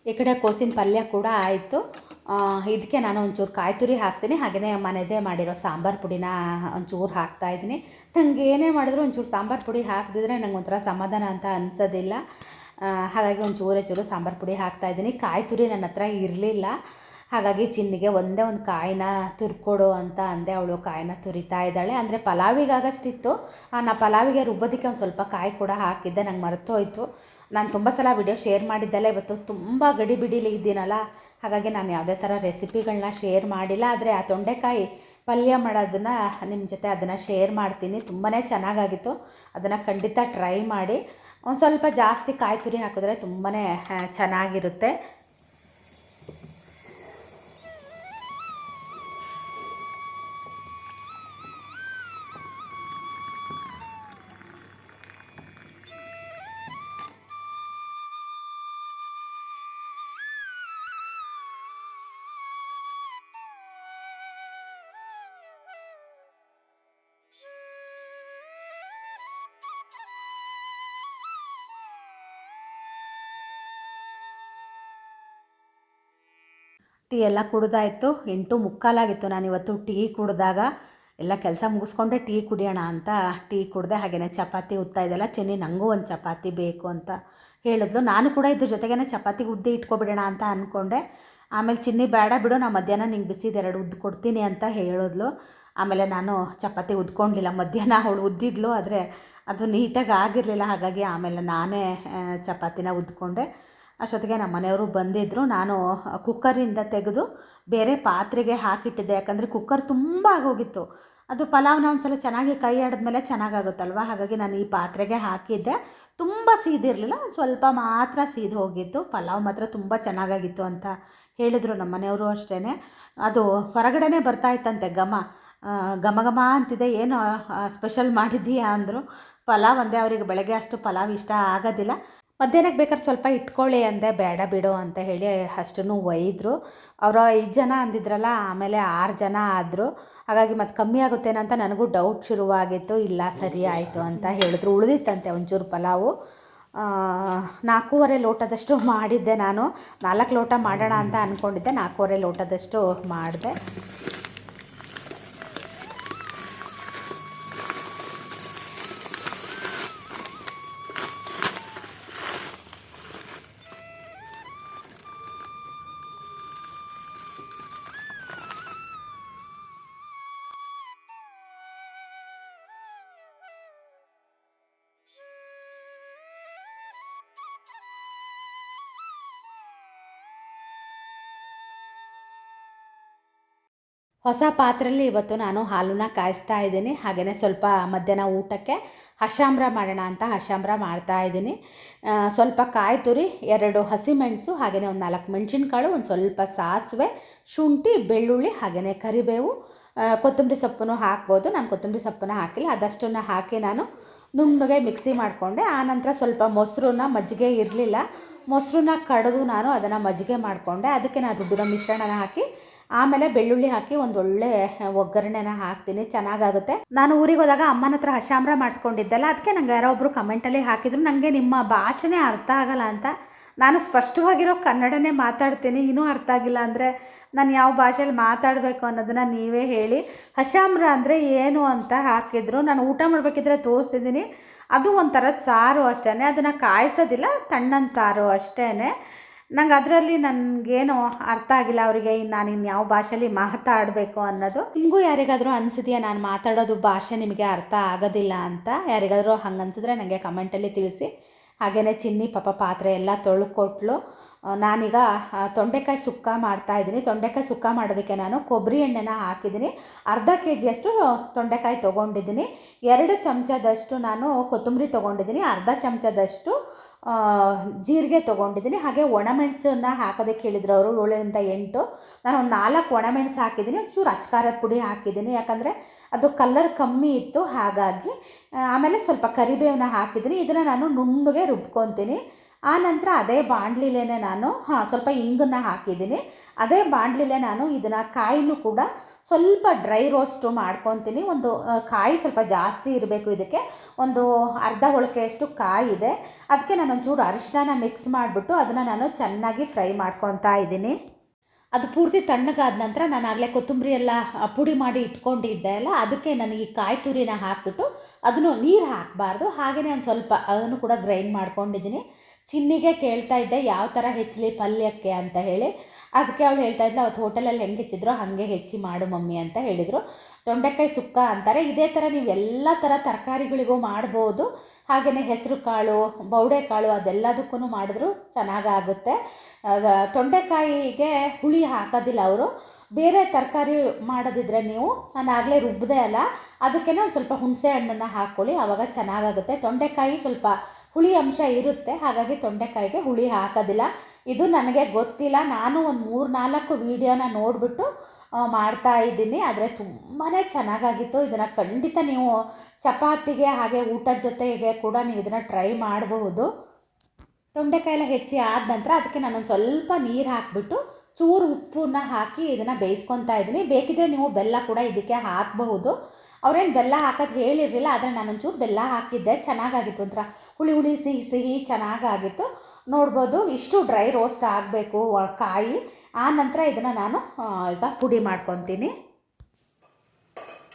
ಈ ಕಡೆ ಕೋಸಿನ ಪಲ್ಯ ಕೂಡ ಆಯಿತು. ಇದಕ್ಕೆ ನಾನು ಒಂಚೂರು ಕಾಯಿ ತುರಿ ಹಾಕ್ತೀನಿ. ಹಾಗೆಯೇ ಮನೆದೇ ಮಾಡಿರೋ ಸಾಂಬಾರು ಪುಡಿನ ಒಂಚೂರು ಹಾಕ್ತಾ ಇದ್ದೀನಿ. ನಂಗೆ ಏನೇ ಮಾಡಿದ್ರು ಒಂಚೂರು ಸಾಂಬಾರು ಪುಡಿ ಹಾಕಿದ್ರೆ ನಂಗೆ ಒಂಥರ ಸಮಾಧಾನ ಅಂತ ಅನಿಸೋದಿಲ್ಲ. ಹಾಗಾಗಿ ಒಂಚೂರು ಚೂರು ಸಾಂಬಾರು ಪುಡಿ ಹಾಕ್ತಾ ಇದ್ದೀನಿ. ಕಾಯಿ ತುರಿ ನನ್ನ ಹತ್ರ ಇರಲಿಲ್ಲ. ಹಾಗಾಗಿ ಚಿನ್ನಿಗೆ ಒಂದೇ ಒಂದು ಕಾಯಿನ ತುರ್ಕೊಡು ಅಂತ ಅಂದೆ. ಅವಳು ಕಾಯಿನ ತುರಿತಾ ಇದ್ದಾಳೆ. ಅಂದರೆ ಪಲಾವಿಗಾಗಷ್ಟಿತ್ತು. ನಾ ಪಲಾವಿಗೆ ರುಬ್ಬೋದಕ್ಕೆ ಒಂದು ಸ್ವಲ್ಪ ಕಾಯಿ ಕೂಡ ಹಾಕಿದ್ದೆ. ನಂಗೆ ಮರೆತೋಯ್ತು. ನಾನು ತುಂಬ ಸಲ ವಿಡಿಯೋ ಶೇರ್ ಮಾಡಿದ್ದೆಲ್ಲ ಇವತ್ತು ತುಂಬ ಗಡಿ ಬಿಡಿಲಿ ಇದ್ದೀನಲ್ಲ. ಹಾಗಾಗಿ ನಾನು ಯಾವುದೇ ಥರ ರೆಸಿಪಿಗಳನ್ನ ಶೇರ್ ಮಾಡಿಲ್ಲ. ಆದರೆ ಆ ತೊಂಡೆಕಾಯಿ ಪಲ್ಯ ಮಾಡೋದನ್ನು ನಿಮ್ಮ ಜೊತೆ ಅದನ್ನು ಶೇರ್ ಮಾಡ್ತೀನಿ. ತುಂಬಾ ಚೆನ್ನಾಗಾಗಿತ್ತು. ಅದನ್ನು ಖಂಡಿತ ಟ್ರೈ ಮಾಡಿ. ಒಂದು ಸ್ವಲ್ಪ ಜಾಸ್ತಿ ಕಾಯಿ ತುರಿ ಹಾಕಿದ್ರೆ ತುಂಬಾ ಚೆನ್ನಾಗಿರುತ್ತೆ. ಟೀ ಎಲ್ಲ ಕುಡ್ದಾಯಿತು, ಎಂಟು ಮುಕ್ಕಾಲಾಗಿತ್ತು ನಾನು ಇವತ್ತು ಟೀ ಕುಡಿದಾಗ. ಎಲ್ಲ ಕೆಲಸ ಮುಗಿಸ್ಕೊಂಡೆ ಟೀ ಕುಡಿಯೋಣ ಅಂತ ಟೀ ಕುಡ್ದೆ ಹಾಗೆಯೇ ಚಪಾತಿ ಉತ್ತಾ ಇದೆಲ್ಲ ಚೆನ್ನಿ ನನಗೂ ಒಂದು ಚಪಾತಿ ಬೇಕು ಅಂತ ಹೇಳಿದ್ಲು. ನಾನು ಕೂಡ ಇದ್ರ ಜೊತೆಗೇ ಚಪಾತಿ ಉದ್ದಿ ಇಟ್ಕೊಬಿಡೋಣ ಅಂತ ಅಂದ್ಕೊಂಡೆ ಆಮೇಲೆ, ಚಿನ್ನಿ ಬೇಡ ಬಿಡು, ನಾ ಮಧ್ಯಾಹ್ನ ನಿಂಗೆ ಬಿಸಿದ ಎರಡು ಉದ್ದು ಕೊಡ್ತೀನಿ ಅಂತ ಹೇಳಿದ್ಲು. ಆಮೇಲೆ ನಾನು ಚಪಾತಿ ಉದ್ಕೊಂಡಿಲ್ಲ, ಮಧ್ಯಾಹ್ನ ಅವಳು ಉದ್ದಿದ್ಲು, ಆದರೆ ಅದು ನೀಟಾಗಿ ಆಗಿರಲಿಲ್ಲ. ಹಾಗಾಗಿ ಆಮೇಲೆ ನಾನೇ ಚಪಾತಿನ ಉದ್ಕೊಂಡೆ. ಅಷ್ಟೊತ್ತಿಗೆ ನಮ್ಮ ಮನೆಯವರು ಬಂದಿದ್ದರು ನಾನು ಕುಕ್ಕರಿಂದ ತೆಗೆದು ಬೇರೆ ಪಾತ್ರೆಗೆ ಹಾಕಿಟ್ಟಿದ್ದೆ. ಯಾಕಂದರೆ ಕುಕ್ಕರ್ ತುಂಬ ಆಗೋಗಿತ್ತು. ಅದು ಪಲಾವ್ನ ಒಂದ್ಸಲ ಚೆನ್ನಾಗಿ ಕೈ ಆಡಿದ್ಮೇಲೆ ಚೆನ್ನಾಗಾಗುತ್ತಲ್ವ? ಹಾಗಾಗಿ ನಾನು ಈ ಪಾತ್ರೆಗೆ ಹಾಕಿದ್ದೆ. ತುಂಬ ಸೀದಿರಲಿಲ್ಲ. ಒಂದು ಸ್ವಲ್ಪ ಮಾತ್ರ ಸೀದು ಹೋಗಿತ್ತು. ಪಲಾವ್ ಮಾತ್ರ ತುಂಬ ಚೆನ್ನಾಗಾಗಿತ್ತು ಅಂತ ಹೇಳಿದರು ನಮ್ಮ ಮನೆಯವರು ಅಷ್ಟೇ ಅದು ಹೊರಗಡೆನೇ ಬರ್ತಾ ಇತ್ತಂತೆ ಘಮ. ಘಮ ಘಮ ಅಂತಿದೆ. ಏನು ಸ್ಪೆಷಲ್ ಮಾಡಿದ್ದೀಯಾ ಅಂದರು. ಪಲಾವ್ ಅಂದೆ ಅವರಿಗೆ ಬೆಳಗ್ಗೆ ಅಷ್ಟು ಪಲಾವ್ ಇಷ್ಟ ಆಗೋದಿಲ್ಲ. ಮಧ್ಯಾಹ್ನಕ್ಕೆ ಬೇಕಾದ್ರೆ ಸ್ವಲ್ಪ ಇಟ್ಕೊಳ್ಳಿ ಅಂದೆ, ಬೇಡ ಬಿಡು ಅಂತ ಹೇಳಿ ಅಷ್ಟನ್ನು ಒಯ್ದರು ಅವರು ಐದು ಜನ ಅಂದಿದ್ರಲ್ಲ, ಆಮೇಲೆ ಆರು ಜನ ಆದರು. ಹಾಗಾಗಿ ಮತ್ತೆ ಕಮ್ಮಿ ಆಗುತ್ತೇನೋ ಅಂತ ನನಗೂ ಡೌಟ್ ಶುರುವಾಗಿತ್ತು. ಇಲ್ಲ, ಸರಿ ಆಯಿತು ಅಂತ ಹೇಳಿದ್ರು. ಉಳಿದಿತ್ತಂತೆ ಒಂಚೂರು ಪಲಾವು. ನಾಲ್ಕೂವರೆ ಲೋಟದಷ್ಟು ಮಾಡಿದ್ದೆ ನಾನು. ನಾಲ್ಕು ಲೋಟ ಮಾಡೋಣ ಅಂತ ಅಂದ್ಕೊಂಡಿದ್ದೆ ನಾಲ್ಕೂವರೆ ಲೋಟದಷ್ಟು ಮಾಡಿದೆ. ಹೊಸ ಪಾತ್ರೆಯಲ್ಲಿ ಇವತ್ತು ನಾನು ಹಾಲನ್ನ ಕಾಯಿಸ್ತಾ ಇದ್ದೀನಿ. ಹಾಗೆಯೇ ಸ್ವಲ್ಪ ಮಧ್ಯಾಹ್ನ ಊಟಕ್ಕೆ ಹಶಾಂಬ್ರ ಮಾಡೋಣ ಅಂತ ಹಶಾಂಬ್ರ ಮಾಡ್ತಾ ಇದ್ದೀನಿ. ಸ್ವಲ್ಪ ಕಾಯಿ ತುರಿ, ಎರಡು ಹಸಿಮೆಣಸು ಹಾಗೆಯೇ ಒಂದು ನಾಲ್ಕು ಮೆಣಸಿನ್ಕಾಳು, ಒಂದು ಸ್ವಲ್ಪ ಸಾಸಿವೆ, ಶುಂಠಿ, ಬೆಳ್ಳುಳ್ಳಿ ಹಾಗೆಯೇ ಕರಿಬೇವು ಕೊತ್ತಂಬರಿ ಸೊಪ್ಪನ್ನು ಹಾಕ್ಬೋದು. ನಾನು ಕೊತ್ತಂಬರಿ ಸೊಪ್ಪನ್ನು ಹಾಕಿಲ್ಲ, ಅದಷ್ಟನ್ನು ಹಾಕಿ ನಾನು ನುಣ್ಣಗೆ ಮಿಕ್ಸಿ ಮಾಡಿಕೊಂಡೆ. ಆನಂತರ ಸ್ವಲ್ಪ ಮೊಸರನ್ನ ಮಜ್ಜಿಗೆ ಇರಲಿಲ್ಲ. ಮೊಸರನ್ನ ಕಡಿದು ನಾನು ಅದನ್ನು ಮಜ್ಜಿಗೆ ಮಾಡಿಕೊಂಡೆ. ಅದಕ್ಕೆ ನಾನು ರುಬ್ಬಿರೋ ಮಿಶ್ರಣನ ಹಾಕಿ ಆಮೇಲೆ ಬೆಳ್ಳುಳ್ಳಿ ಹಾಕಿ ಒಂದು ಒಳ್ಳೆ ಒಗ್ಗರಣೆನ ಹಾಕ್ತೀನಿ. ಚೆನ್ನಾಗಾಗುತ್ತೆ. ನಾನು ಊರಿಗೆ ಹೋದಾಗ ಅಮ್ಮನ ಹತ್ರ ಹಶಾಮ್ರ ಮಾಡಿಸ್ಕೊಂಡಿದ್ದಲ್ಲ, ಅದಕ್ಕೆ ನಂಗೆ ಯಾರೋ ಒಬ್ಬರು ಕಮೆಂಟಲ್ಲಿ ಹಾಕಿದ್ರು. ನನಗೆ ನಿಮ್ಮ ಭಾಷೆನೇ ಅರ್ಥ ಆಗಲ್ಲ ಅಂತ. ನಾನು ಸ್ಪಷ್ಟವಾಗಿರೋ ಕನ್ನಡನೇ ಮಾತಾಡ್ತೀನಿ, ಇನ್ನೂ ಅರ್ಥ ಆಗಿಲ್ಲ ಅಂದರೆ ನಾನು ಯಾವ ಭಾಷೆಯಲ್ಲಿ ಮಾತಾಡಬೇಕು ಅನ್ನೋದನ್ನು ನೀವೇ ಹೇಳಿ. ಹಶಾಮ್ರ ಅಂದರೆ ಏನು ಅಂತ ಹಾಕಿದ್ರು. ನಾನು ಊಟ ಮಾಡಬೇಕಿದ್ರೆ ತೋರಿಸಿದ್ದೀನಿ. ಅದು ಒಂಥರದ ಸಾರು ಅಷ್ಟೇ ಅದನ್ನು ಕಾಯಿಸೋದಿಲ್ಲ, ತಣ್ಣನ ಸಾರು ಅಷ್ಟೇ ನಂಗೆ ಅದರಲ್ಲಿ ನನಗೇನು ಅರ್ಥ ಆಗಿಲ್ಲ ಅವರಿಗೆ ನಾನು ಇನ್ನು ಯಾವ ಭಾಷೆಯಲ್ಲಿ ಮಾತಾಡಬೇಕು ಅನ್ನೋದು. ನಿಮಗೂ ಯಾರಿಗಾದರೂ ಅನಿಸಿದೆಯಾ ನಾನು ಮಾತಾಡೋದು ಭಾಷೆ ನಿಮಗೆ ಅರ್ಥ ಆಗೋದಿಲ್ಲ ಅಂತ? ಯಾರಿಗಾದರೂ ಹಂಗೆ ಅನಿಸಿದ್ರೆ ನನಗೆ ಕಮೆಂಟಲ್ಲಿ ತಿಳಿಸಿ. ಹಾಗೆಯೇ ಚಿನ್ನಿ ಪಾಪ ಪಾತ್ರೆ ಎಲ್ಲ ತೊಳ್ಕೊಟ್ಲು. ನಾನೀಗ ತೊಂಡೆಕಾಯಿ ಸುಕ್ಕ ಮಾಡ್ತಾ ಇದ್ದೀನಿ. ತೊಂಡೆಕಾಯಿ ಸುಕ್ಕ ಮಾಡೋದಕ್ಕೆ ನಾನು ಕೊಬ್ಬರಿ ಎಣ್ಣೆನ ಹಾಕಿದ್ದೀನಿ. ಅರ್ಧ ಕೆ ಜಿಯಷ್ಟು ತೊಂಡೆಕಾಯಿ ತೊಗೊಂಡಿದ್ದೀನಿ. ಎರಡು ಚಮಚದಷ್ಟು ನಾನು ಕೊತ್ತಂಬರಿ ತೊಗೊಂಡಿದ್ದೀನಿ. ಅರ್ಧ ಚಮಚದಷ್ಟು ಜೀರಿಗೆ ತೊಗೊಂಡಿದ್ದೀನಿ. ಹಾಗೆ ಒಣಮೆಣಸನ್ನು ಹಾಕೋದಕ್ಕೆ ಹೇಳಿದ್ರು ಅವರು ಏಳರಿಂದ ಎಂಟು. ನಾನು ಒಂದು ನಾಲ್ಕು ಒಣಮೆಣಸು ಹಾಕಿದ್ದೀನಿ. ಒಂಚೂರು ಅಚ್ಕಾರದ ಪುಡಿ ಹಾಕಿದ್ದೀನಿ. ಯಾಕಂದರೆ ಅದು ಕಲ್ಲರ್ ಕಮ್ಮಿ ಇತ್ತು. ಹಾಗಾಗಿ ಆಮೇಲೆ ಸ್ವಲ್ಪ ಕರಿಬೇವನ್ನ ಹಾಕಿದ್ದೀನಿ. ಇದನ್ನು ನಾನು ನುಣ್ಣಗೆ ರುಬ್ಕೊತೀನಿ. ಆ ನಂತರ ಅದೇ ಬಾಣಲಿಲೇ ನಾನು, ಹಾಂ, ಸ್ವಲ್ಪ ಇಂಗನ್ನು ಹಾಕಿದ್ದೀನಿ. ಅದೇ ಬಾಣಲಿಲೇ ನಾನು ಇದನ್ನು ಕಾಯಿನೂ ಕೂಡ ಸ್ವಲ್ಪ ಡ್ರೈ ರೋಸ್ಟು ಮಾಡ್ಕೊತೀನಿ. ಒಂದು ಕಾಯಿ ಸ್ವಲ್ಪ ಜಾಸ್ತಿ ಇರಬೇಕು ಇದಕ್ಕೆ. ಒಂದು ಅರ್ಧ ಒಳಕೆಯಷ್ಟು ಕಾಯಿ ಇದೆ. ಅದಕ್ಕೆ ನಾನು ಒಂಚೂರು ಅರಿಶಿನ ಮಿಕ್ಸ್ ಮಾಡಿಬಿಟ್ಟು ಅದನ್ನು ನಾನು ಚೆನ್ನಾಗಿ ಫ್ರೈ ಮಾಡ್ಕೊತಾ ಇದ್ದೀನಿ. ಅದು ಪೂರ್ತಿ ತಣ್ಣಗಾದ ನಂತರ ನಾನು ಆಗಲೇ ಕೊತ್ತಂಬರಿ ಎಲ್ಲ ಪುಡಿ ಮಾಡಿ ಇಟ್ಕೊಂಡಿದ್ದೆ ಅಲ್ಲ, ಅದಕ್ಕೆ ನಾನು ಈ ಕಾಯಿ ತುರಿನ ಹಾಕಿಬಿಟ್ಟು ಅದನ್ನು ನೀರು ಹಾಕಬಾರ್ದು. ಹಾಗೆಯೇ ಒಂದು ಸ್ವಲ್ಪ ಅದನ್ನು ಕೂಡ ಗ್ರೈಂಡ್ ಮಾಡ್ಕೊಂಡಿದ್ದೀನಿ. ಚಿನ್ನಿಗೆ ಕೇಳ್ತಾ ಇದ್ದೆ, ಯಾವ ಥರ ಹೆಚ್ಚಲಿ ಪಲ್ಯಕ್ಕೆ? ಅಂತ ಹೇಳಿ. ಅದಕ್ಕೆ ಅವಳು ಹೇಳ್ತಾ ಇದ್ಲು, ಅವತ್ತು ಹೋಟೆಲಲ್ಲಿ ಹೆಂಗೆ ಹೆಚ್ಚಿದ್ರೋ ಹಾಗೆ ಹೆಚ್ಚಿ ಮಾಡು ಮಮ್ಮಿ ಅಂತ ಹೇಳಿದರು. ತೊಂಡೆಕಾಯಿ ಸುಕ್ಕ ಅಂತಾರೆ. ಇದೇ ಥರ ನೀವು ಎಲ್ಲ ಥರ ತರಕಾರಿಗಳಿಗೂ ಮಾಡ್ಬೋದು. ಹಾಗೆಯೇ ಹೆಸರು ಕಾಳು ಬೌಡೆಕಾಳು ಅದೆಲ್ಲದಕ್ಕೂ ಮಾಡಿದ್ರು ಚೆನ್ನಾಗಾಗುತ್ತೆ ತೊಂಡೆಕಾಯಿಗೆ ಹುಳಿ ಹಾಕೋದಿಲ್ಲ ಅವರು. ಬೇರೆ ತರಕಾರಿ ಮಾಡೋದಿದ್ರೆ ನೀವು, ನಾನು ಆಗಲೇ ರುಬ್ಬಿದೆ ಅಲ್ಲ ಅದಕ್ಕೆ ಒಂದು ಸ್ವಲ್ಪ ಹುಣಸೆ ಹಣ್ಣನ್ನು ಹಾಕ್ಕೊಳ್ಳಿ ಆವಾಗ ಚೆನ್ನಾಗಾಗುತ್ತೆ ತೊಂಡೆಕಾಯಿ ಸ್ವಲ್ಪ ಹುಳಿ ಅಂಶ ಇರುತ್ತೆ, ಹಾಗಾಗಿ ತೊಂಡೆಕಾಯಿಗೆ ಹುಳಿ ಹಾಕೋದಿಲ್ಲ. ಇದು ನನಗೆ ಗೊತ್ತಿಲ್ಲ, ನಾನು ಒಂದು ಮೂರು ನಾಲ್ಕು ವೀಡಿಯೋನ ನೋಡಿಬಿಟ್ಟು ಮಾಡ್ತಾ ಇದ್ದೀನಿ. ಆದರೆ ತುಂಬಾ ಚೆನ್ನಾಗಾಗಿತ್ತು. ಇದನ್ನು ಖಂಡಿತ ನೀವು ಚಪಾತಿಗೆ ಹಾಗೆ ಊಟದ ಜೊತೆಗೆ ಕೂಡ ನೀವು ಇದನ್ನು ಟ್ರೈ ಮಾಡಬಹುದು. ತೊಂಡೆಕಾಯಿಲ್ಲ ಹೆಚ್ಚಿ ಆದ ನಂತರ ಅದಕ್ಕೆ ನಾನೊಂದು ಸ್ವಲ್ಪ ನೀರು ಹಾಕಿಬಿಟ್ಟು, ಚೂರು ಉಪ್ಪನ್ನ ಹಾಕಿ ಇದನ್ನು ಬೇಯಿಸ್ಕೊತಾ ಇದ್ದೀನಿ. ಬೇಕಿದ್ರೆ ನೀವು ಬೆಲ್ಲ ಕೂಡ ಇದಕ್ಕೆ ಹಾಕಬಹುದು. ಅವ್ರೇನು ಬೆಲ್ಲ ಹಾಕೋದು ಹೇಳಿರಲಿಲ್ಲ, ಆದರೆ ನಾನೊಂಚೂರು ಬೆಲ್ಲ ಹಾಕಿದ್ದೆ, ಚೆನ್ನಾಗಾಗಿತ್ತು ಒಂಥರ ಹುಳಿ ಹುಳಿ ಸಿಹಿ ಸಿಹಿ ಚೆನ್ನಾಗಾಗಿತ್ತು. ನೋಡ್ಬೋದು ಇಷ್ಟು ಡ್ರೈ ರೋಸ್ಟ್ ಆಗಬೇಕು ಕಾಯಿ. ಆ ನಂತರ ಇದನ್ನು ನಾನು ಈಗ ಪುಡಿ ಮಾಡ್ಕೊತೀನಿ.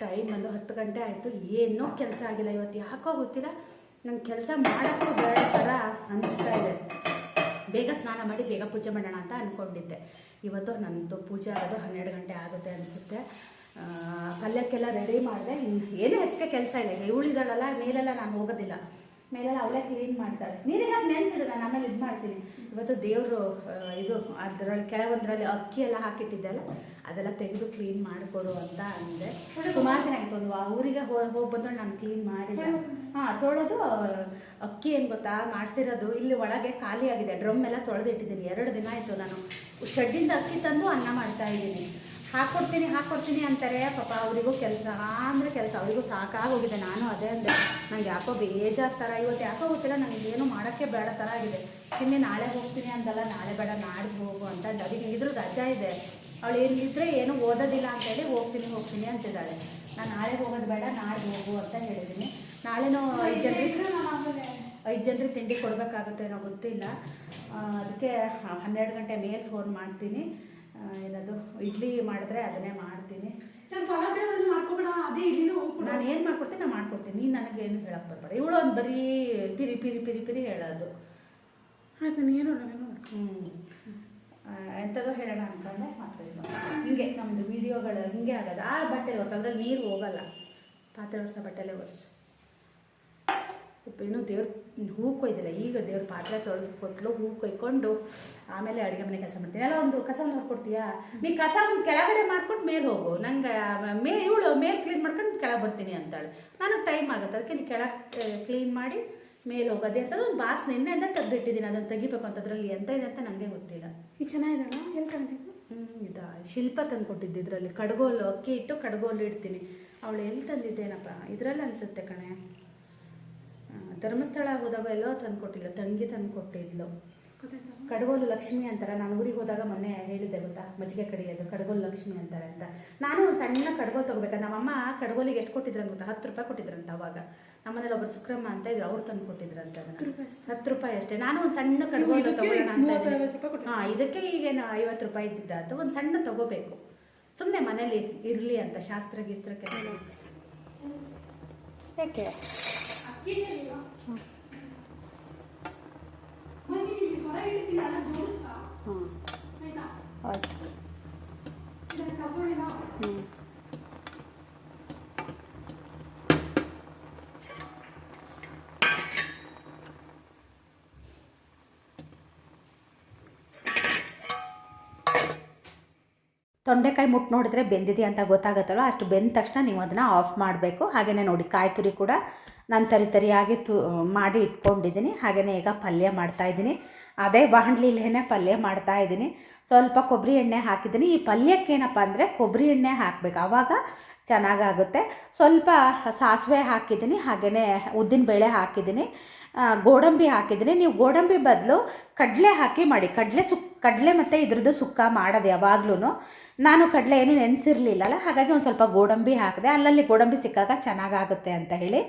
ಟೈಮ್ ಒಂದು ಹತ್ತು ಗಂಟೆ ಆಯಿತು, ಏನೂ ಕೆಲಸ ಆಗಿಲ್ಲ ಇವತ್ತು. ಯಾಕೋ ಗೊತ್ತಿಲ್ಲ, ನಂಗೆ ಕೆಲಸ ಮಾಡೋಕ್ಕೂ ಬೇಡ ಥರ ಅನಿಸ್ತಾ ಇದೆ. ಬೇಗ ಸ್ನಾನ ಮಾಡಿ ಬೇಗ ಪೂಜೆ ಮಾಡೋಣ ಅಂತ ಅಂದ್ಕೊಂಡಿದ್ದೆ ಇವತ್ತು ನನ್ನದು ಪೂಜೆ ಆಗೋದು ಹನ್ನೆರಡು ಗಂಟೆ ಆಗುತ್ತೆ ಅನಿಸುತ್ತೆ. ಪಲ್ಯಕ್ಕೆಲ್ಲ ರೆಡಿ ಮಾಡಿದೆ. ಏನೂ ಹೆಚ್ಚಿಗೆ ಕೆಲಸ ಇಲ್ಲ. ಇವಳಿದಾಳಲ್ಲ ಮೇಲೆಲ್ಲ ನಾನು ಹೋಗೋದಿಲ್ಲ. ಮೇಲೆಲ್ಲ ಅವಳೇ ಕ್ಲೀನ್ ಮಾಡ್ತಾಳೆ ನೀರಿಗೆ ನೆನೆಸಿಡು ನಾನು ಆಮೇಲೆ ಇದು ಮಾಡ್ತೀನಿ. ಇವತ್ತು ದೇವರು ಇದು, ಅದರಲ್ಲಿ ಕೆಳಗೊಂದರಲ್ಲಿ ಅಕ್ಕಿ ಎಲ್ಲ ಹಾಕಿಟ್ಟಿದ್ದೆಲ್ಲ ಅದೆಲ್ಲ ತೆಗೆದು ಕ್ಲೀನ್ ಮಾಡಿಕೊಡು ಅಂತ ಅಂದೆ. ಸುಮಾರು ಚೆನ್ನಾಗಿತ್ತು ಒಂದು ಆ ಊರಿಗೆ ಹೋಗಿ ಬಂದು ನಾನು ಕ್ಲೀನ್ ಮಾಡಿದೆ ಹಾಂ, ತೊಳೆದು, ಅಕ್ಕಿ ಏನು ಗೊತ್ತಾ, ಮಾಡಿಸಿರೋದು, ಇಲ್ಲಿ ಒಳಗೆ ಖಾಲಿ ಆಗಿದೆ ಡ್ರಮ್ ಎಲ್ಲ ತೊಳೆದಿಟ್ಟಿದ್ದೀನಿ. ಎರಡು ದಿನ ಆಯಿತು ನಾನು. ಶೆಡ್ಡಿಂದ ಅಕ್ಕಿ ತಂದು ಅನ್ನ ಮಾಡ್ತಾ ಇದ್ದೀನಿ. ಹಾಕ್ಕೊಡ್ತೀನಿ ಹಾಕ್ಕೊಡ್ತೀನಿ ಅಂತಾರೆ. ಪಾಪ ಅವರಿಗೂ ಕೆಲಸ ಅಂದರೆ ಕೆಲಸ. ಅವರಿಗೂ ಸಾಕಾಗೋಗಿದೆ. ನಾನು ಅದೇ ಅಂದರೆ ನಂಗೆ ಯಾಕೋ ಬೇಜಾರು ಥರ ಇವತ್ತು ಯಾಕೋ ಗೊತ್ತಿಲ್ಲ. ನನಗೆ ಏನು ಮಾಡೋಕ್ಕೆ ಬೇಡ ಥರ ಆಗಿದೆ. ತಿನ್ನಿ ನಾಳೆ ಹೋಗ್ತೀನಿ ಅಂತಲ್ಲ ನಾಳೆ ಬೇಡ ನಾಡ್ದು ಹೋಗು ಅಂತ ಅದಕ್ಕೆ ಇದ್ರೂ ರಜಾ ಇದೆ. ಅವಳು ಏನಿದ್ರೆ ಏನು ಓದೋದಿಲ್ಲ ಅಂತ ಹೇಳಿ ಹೋಗ್ತೀನಿ ಹೋಗ್ತೀನಿ ಅಂತಿದ್ದಾಳೆ. ನಾನು ನಾಳೆ ಹೋಗೋದು ಬೇಡ ನಾಳೆ ಹೋಗು ಅಂತ ಹೇಳಿದ್ದೀನಿ. ನಾಳೆನೂ ಐದು ಜನರಿಗೆ ಐದು ಜನರಿಗೆ ತಿಂಡಿ ಕೊಡಬೇಕಾಗುತ್ತೆ ಏನೋ ಗೊತ್ತಿಲ್ಲ ಅದಕ್ಕೆ ಹನ್ನೆರಡು ಗಂಟೆ ಮೇಲೆ ಫೋನ್ ಮಾಡ್ತೀನಿ. ಏನದು ಇಡ್ಲಿ ಮಾಡಿದ್ರೆ ಅದನ್ನೇ ಮಾಡ್ತೀನಿ. ನಾನು ಏನು ಮಾಡ್ಕೊಡ್ತೀನಿ ನಾನು ಮಾಡ್ಕೊಡ್ತೀನಿ. ನೀನು ನನಗೇನು ಹೇಳಕ್ಕೆ ಬರ್ಬೇಡ. ಇವಳು ಒಂದು ಬರೀ ಪಿರಿ ಪಿರಿ ಪಿರಿ ಪಿರಿ ಹೇಳೋದು. ಏನು ಹ್ಞೂ ಎಂಥದೋ ಹೇಳೋಣ ಅಂತಂದ್ರೆ ಮಾತಾಡಿ ಹಿಂಗೆ ನಮ್ಮದು ವಿಡಿಯೋಗಳು ಹಿಂಗೆ ಆಗೋದು. ಆ ಬಟ್ಟೆ ಒರ್ಸು ಅದ್ರಲ್ಲಿ ನೀರು ಹೋಗಲ್ಲ. ಪಾತ್ರೆ ಒರ್ಸೋ ಬಟ್ಟೆಲೆ ಒರ್ಸು. ಉಪ್ಪೇನು ದೇವ್ರ ಹೂ ಕೊಯ್ದಿಲ್ಲ. ಈಗ ದೇವ್ರ ಪಾತ್ರೆ ತೊಳೆದು ಕೊಟ್ಲು ಹೂ ಕೊಯ್ಕೊಂಡು ಆಮೇಲೆ ಅಡುಗೆ ಮನೆ ಕೆಲಸ ಮಾಡ್ತೀನಿ. ಎಲ್ಲ ಒಂದು ಕಸವನ್ನು ಹೊರ್ಕೊಡ್ತೀಯಾ ನೀ ಕಸ ಒಂದು ಕೆಳಗಡೆ ಮಾಡ್ಕೊಂಡು ಮೇಲೆ ಹೋಗು. ನಂಗೆ ಮೇ ಇವಳು ಮೇಲೆ ಕ್ಲೀನ್ ಮಾಡ್ಕೊಂಡು ಕೆಳಗೆ ಬರ್ತೀನಿ ಅಂತಾಳೆ. ನನಗೆ ಟೈಮ್ ಆಗುತ್ತೆ. ಅದಕ್ಕೆ ನೀನು ಕೆಳಗೆ ಕ್ಲೀನ್ ಮಾಡಿ ಮೇಲೆ ಹೋಗೋದೇ ಅಂತ ಒಂದು ಬಾಕ್ಸ್ ನಿನ್ನೆಯಿಂದ ತೆಗೆದಿಟ್ಟಿದ್ದೀನಿ. ಅದನ್ನು ತೆಗಿಬೇಕು ಅಂತ ಅದರಲ್ಲಿ ಎಂತ ಇದೆ ಅಂತ ನನಗೆ ಗೊತ್ತಿಲ್ಲ. ಈ ಚೆನ್ನಾಗಿದಲ್ಲ ಎಲ್ಲಿ ತಗೊಂಡಿದ್ದು? ಹ್ಞೂ ಇದು ಶಿಲ್ಪ ತಂದು ಕೊಟ್ಟಿದ್ದು ಇದರಲ್ಲಿ ಕಡ್ಗೋಲು ಅಕ್ಕಿ ಇಟ್ಟು ಕಡ್ಗೋಲು ಇಡ್ತೀನಿ. ಅವಳು ಎಲ್ಲಿ ತಂದಿದ್ದೇನಪ್ಪ? ಇದರಲ್ಲಿ ಅನಿಸುತ್ತೆ ಕಣೆ. ಧರ್ಮಸ್ಥಳ ಹೋದಾಗ ಎಲ್ಲೋ ತಂದು ಕೊಟ್ಟಿಲ್ಲ ತಂಗಿ ತಂದು ಕೊಟ್ಟಿದ್ಲು. ಕಡಗೋಲು ಲಕ್ಷ್ಮಿ ಅಂತಾರೆ. ನಾನು ಊರಿಗೆ ಹೋದಾಗ ಮೊನ್ನೆ ಹೇಳಿದ್ದೆ ಗೊತ್ತಾ? ಮಜ್ಜಿಗೆ ಕಡಿಯೋದು ಕಡಗೋಲು ಲಕ್ಷ್ಮಿ ಅಂತಾರೆ ಅಂತ. ನಾನು ಒಂದು ಸಣ್ಣ ಕಡಗೋಲು ತೊಗೋಬೇಕು ನಮ್ಮಮ್ಮ ಕಡಗೋಲಿಗೆ ಎಷ್ಟು ಕೊಟ್ಟಿದ್ರಂತ ಗೊತ್ತಾ? ಹತ್ತು ರೂಪಾಯಿ ಕೊಟ್ಟಿದ್ರಂತ ಅವಾಗ. ನಮ್ಮನೇಲಿ ಒಬ್ಬರು ಸುಕ್ರಮ್ಮ ಅಂತ ಇದ್ರು ಅವ್ರು ತಂದು ಕೊಟ್ಟಿದ್ರಂತ ಅದನ್ನ. ರೂಪಾಯಿ ಅಷ್ಟೇ. ಹತ್ತು ರೂಪಾಯಿ ಅಷ್ಟೇ. ನಾನು ಒಂದು ಸಣ್ಣ ಕಡಗೋಲು ತಗೊಳ್ಳೋಣ ಅಂತ. ಹಾ ಇದಕ್ಕೆ ಈಗೇನು ಐವತ್ತು ರೂಪಾಯಿ ಇದ್ದಿದ್ದ ಅದು ಒಂದು ಸಣ್ಣ ತಗೋಬೇಕು. ಸುಮ್ಮನೆ ಮನೇಲಿ ಇರಲಿ ಅಂತ ಶಾಸ್ತ್ರ ಗೀಸ್ತ್ರಕ್ಕೆ ಯಾಕೆ? ಆಯ್ತಾ ಆಯ್ತು ಇದನ್ನ ಕಸೋಳಿನ ಹ್ಞೂ ತೊಂಡೆಕಾಯಿ ಮುಟ್ಟು ನೋಡಿದ್ರೆ ಬೆಂದಿದೆ ಅಂತ ಗೊತ್ತಾಗತ್ತಲ್ಲ ಅಷ್ಟು ಬೆಂದ ತಕ್ಷಣ ನೀವು ಅದನ್ನು ಆಫ್ ಮಾಡಬೇಕು. ಹಾಗೆಯೇ ನೋಡಿ, ಕಾಯಿ ತುರಿ ಕೂಡ ನಾನು ತರಿ ತರಿಯಾಗಿ ತು, ಮಾಡಿ ಇಟ್ಕೊಂಡಿದ್ದೀನಿ. ಹಾಗೆಯೇ ಈಗ ಪಲ್ಯ ಮಾಡ್ತಾಯಿದ್ದೀನಿ ಅದೇ ಬಾಣಲಿಲೇನೆ ಪಲ್ಯ ಮಾಡ್ತಾ ಇದ್ದೀನಿ. ಸ್ವಲ್ಪ ಕೊಬ್ಬರಿ ಎಣ್ಣೆ ಹಾಕಿದ್ದೀನಿ. ಈ ಪಲ್ಯಕ್ಕೇನಪ್ಪ ಅಂದರೆ ಕೊಬ್ಬರಿ ಎಣ್ಣೆ ಹಾಕಬೇಕು. ಆವಾಗ ಚೆನ್ನಾಗಾಗುತ್ತೆ. ಸ್ವಲ್ಪ ಸಾಸಿವೆ ಹಾಕಿದ್ದೀನಿ. ಹಾಗೆಯೇ ಉದ್ದಿನಬೇಳೆ ಹಾಕಿದ್ದೀನಿ. ಗೋಡಂಬಿ ಹಾಕಿದ್ದೀನಿ. ನೀವು ಗೋಡಂಬಿ ಬದಲು ಕಡಲೆ ಹಾಕಿ ಮಾಡಿ. ಕಡಲೆ ಸುಕ್ ಕಡಲೆ ಮತ್ತು ಇದ್ರದ್ದು ಸುಕ್ಕ ಮಾಡೋದು ಯಾವಾಗ್ಲೂ ನಾನು ಕಡಲೆ ಏನು ನೆನೆಸಿರ್ಲಿಲ್ಲಲ್ಲ, ಹಾಗಾಗಿ ಒಂದು ಸ್ವಲ್ಪ ಗೋಡಂಬಿ ಹಾಕಿದೆ, ಅಲ್ಲಲ್ಲಿ ಗೋಡಂಬಿ ಸಿಕ್ಕಾಗ ಚೆನ್ನಾಗಾಗುತ್ತೆ ಅಂತ ಹೇಳಿ.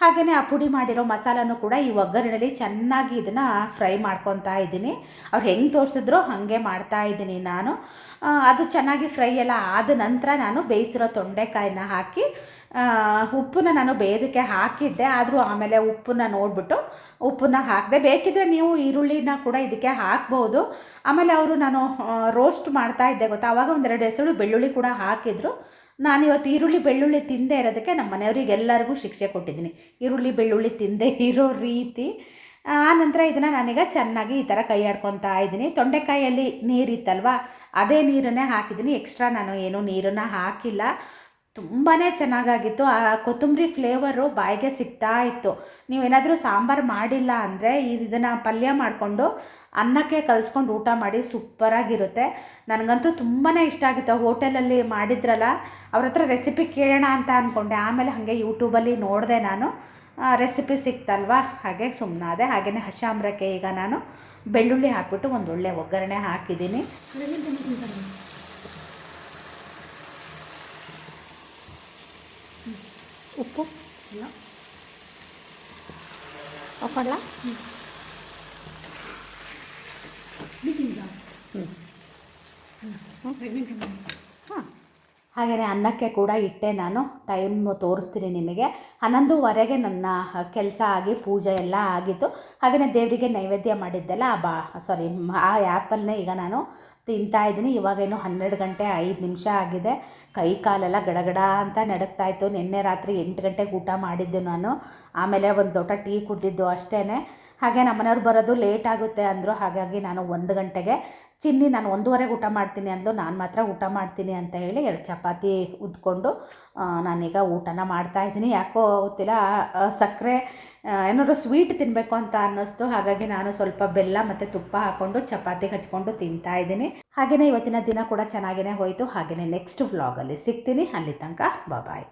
ಹಾಗೆಯೇ ಆ ಪುಡಿ ಮಾಡಿರೋ ಮಸಾಲನೂ ಕೂಡ ಈ ಒಗ್ಗರಣೆಯಲ್ಲಿ ಚೆನ್ನಾಗಿ ಇದನ್ನು ಫ್ರೈ ಮಾಡ್ಕೊತಾ ಇದ್ದೀನಿ. ಅವ್ರು ಹೆಂಗೆ ತೋರಿಸಿದ್ರೋ ಹಾಗೆ ಮಾಡ್ತಾ ಇದ್ದೀನಿ ನಾನು. ಅದು ಚೆನ್ನಾಗಿ ಫ್ರೈ ಎಲ್ಲ ಆದ ನಂತರ ನಾನು ಬೇಯಿಸಿರೋ ತೊಂಡೆಕಾಯಿನ ಹಾಕಿ ಉಪ್ಪನ್ನ ನಾನು ಬೇಯೋದಕ್ಕೆ ಹಾಕಿದ್ದೆ. ಆದರೂ ಆಮೇಲೆ ಉಪ್ಪನ್ನ ನೋಡಿಬಿಟ್ಟು ಉಪ್ಪನ್ನ ಹಾಕಿದೆ. ಬೇಕಿದ್ರೆ ನೀವು ಈರುಳ್ಳಿನ ಕೂಡ ಇದಕ್ಕೆ ಹಾಕ್ಬೋದು. ಆಮೇಲೆ ಅವರು ನಾನು ರೋಸ್ಟ್ ಮಾಡ್ತಾ ಇದ್ದೆ ಗೊತ್ತಾ? ಆವಾಗ ಒಂದೆರಡು ಹೆಸರು ಬೆಳ್ಳುಳ್ಳಿ ಕೂಡ ಹಾಕಿದ್ರು. ನಾನು ಇವತ್ತು ಈರುಳ್ಳಿ, ಬೆಳ್ಳುಳ್ಳಿ ತಿಂದೇ ಇರೋದಕ್ಕೆ ನಮ್ಮ ಮನೆಯವ್ರಿಗೆ ಎಲ್ಲರಿಗೂ ಶಿಕ್ಷೆ ಕೊಟ್ಟಿದ್ದೀನಿ. ಈರುಳ್ಳಿ, ಬೆಳ್ಳುಳ್ಳಿ ತಿಂದೇ ಇರೋ ರೀತಿ. ಆನಂತರ ನಂತರ ಇದನ್ನು ನಾನೀಗ ಚೆನ್ನಾಗಿ ಈ ಥರ ಕೈ ಆಡ್ಕೊತಾ ಇದ್ದೀನಿ. ತೊಂಡೆಕಾಯಲ್ಲಿ ನೀರಿತ್ತಲ್ವ? ಅದೇ ನೀರನ್ನೇ ಹಾಕಿದ್ದೀನಿ. ಎಕ್ಸ್ಟ್ರಾ ನಾನು ಏನೂ ನೀರನ್ನು ಹಾಕಿಲ್ಲ. ತುಂಬಾ ಚೆನ್ನಾಗಾಗಿತ್ತು. ಆ, ಕೊತ್ತಂಬರಿ ಫ್ಲೇವರು ಬಾಯಿಗೆ ಸಿಗ್ತಾ ಇತ್ತು. ನೀವೇನಾದರೂ ಸಾಂಬಾರು ಮಾಡಿಲ್ಲ ಅಂದರೆ ಇದನ್ನು ಪಲ್ಯ ಮಾಡಿಕೊಂಡು ಅನ್ನಕ್ಕೆ ಕಲಿಸ್ಕೊಂಡು ಊಟ ಮಾಡಿ ಸೂಪರಾಗಿರುತ್ತೆ. ನನಗಂತೂ ತುಂಬಾ ಇಷ್ಟ ಆಗಿತ್ತು. ಹೋಟೆಲಲ್ಲಿ ಮಾಡಿದ್ರಲ್ಲ, ಅವ್ರ ಹತ್ರ ರೆಸಿಪಿ ಕೇಳೋಣ ಅಂತ ಅಂದ್ಕೊಂಡೆ ಆಮೇಲೆ ಹಾಗೆ ಯೂಟ್ಯೂಬಲ್ಲಿ ನೋಡಿದೆ ನಾನು. ರೆಸಿಪಿ ಸಿಕ್ತಲ್ವಾ? ಹಾಗೆ ಸುಮ್ಮನಾದೆ ಹಾಗೆಯೇ ಹಶಾಮ್ರಕ್ಕೆ ಈಗ ನಾನು ಬೆಳ್ಳುಳ್ಳಿ ಹಾಕ್ಬಿಟ್ಟು ಒಂದು ಒಳ್ಳೆ ಒಗ್ಗರಣೆ ಹಾಕಿದ್ದೀನಿ. ಉಪ್ಪು? ಹಾಕೊಳ್ಳ ನೀ ತಿಂದ ಹ್ಞೂ ಪ್ರೆಗ್ನೆಂಟ್ ಹಾಂ ಹಾಗೆಯೇ ಅನ್ನಕ್ಕೆ ಕೂಡ ಇಟ್ಟೆ ನಾನು. ಟೈಮ್ ತೋರಿಸ್ತೀನಿ ನಿಮಗೆ. ಹನ್ನೊಂದುವರೆಗೆ ನನ್ನ ಕೆಲಸ ಆಗಿ, ಪೂಜೆ ಎಲ್ಲ ಆಗಿತ್ತು. ಹಾಗೆಯೇ ದೇವರಿಗೆ ನೈವೇದ್ಯ ಮಾಡಿದ್ದೆಲ್ಲ ಆ ಬಾ ಸಾರಿ ಆ ಆ್ಯಪಲ್ಲೇ ಈಗ ನಾನು ತಿಂತಾ ಇದ್ದೀನಿ. ಇವಾಗೇನು ಹನ್ನೆರಡು ಗಂಟೆ ಐದು ನಿಮಿಷ ಆಗಿದೆ. ಕೈ ಕಾಲೆಲ್ಲ ಗಡಗಡ ಅಂತ ನಡಕ್ತಾ ಇತ್ತು. ನಿನ್ನೆ ರಾತ್ರಿ ಎಂಟು ಗಂಟೆಗೆ ಊಟ ಮಾಡಿದ್ದೆ ನಾನು. ಆಮೇಲೆ ಒಂದು ದೊಡ್ಡ ಟೀ ಕುಡಿದಿದ್ದು ಅಷ್ಟೇ ಹಾಗೆ ನಮ್ಮನೆಯವ್ರು ಬರೋದು ಲೇಟ್ ಆಗುತ್ತೆ ಅಂದರು. ಹಾಗಾಗಿ ನಾನು ಒಂದು ಗಂಟೆಗೆ ಚಿನ್ನಿ ನಾನು ಒಂದೂವರೆಗೆ ಊಟ ಮಾಡ್ತೀನಿ ಅಂದ್ಲು, ನಾನು ಮಾತ್ರ ಊಟ ಮಾಡ್ತೀನಿ ಅಂತ ಹೇಳಿ ಎರಡು ಚಪಾತಿ ಉದ್ಕೊಂಡು ನಾನೀಗ ಊಟನ ಮಾಡ್ತಾ ಇದ್ದೀನಿ. ಯಾಕೋ ಗೊತ್ತಿಲ್ಲ ಸಕ್ಕರೆ ಏನಾದ್ರು ಸ್ವೀಟ್ ತಿನ್ನಬೇಕು ಅಂತ ಅನ್ನಿಸ್ತು. ಹಾಗಾಗಿ ನಾನು ಸ್ವಲ್ಪ ಬೆಲ್ಲ ಮತ್ತು ತುಪ್ಪ ಹಾಕ್ಕೊಂಡು ಚಪಾತಿ ಹಚ್ಕೊಂಡು ತಿಂತಾ ಇದ್ದೀನಿ. ಹಾಗೆಯೇ ಇವತ್ತಿನ ದಿನ ಕೂಡ ಚೆನ್ನಾಗೇ ಹೋಯಿತು. ಹಾಗೆಯೇ ನೆಕ್ಸ್ಟ್ ವ್ಲಾಗಲ್ಲಿ ಸಿಗ್ತೀನಿ. ಅಲ್ಲಿ ತನಕ ಬಾಯ್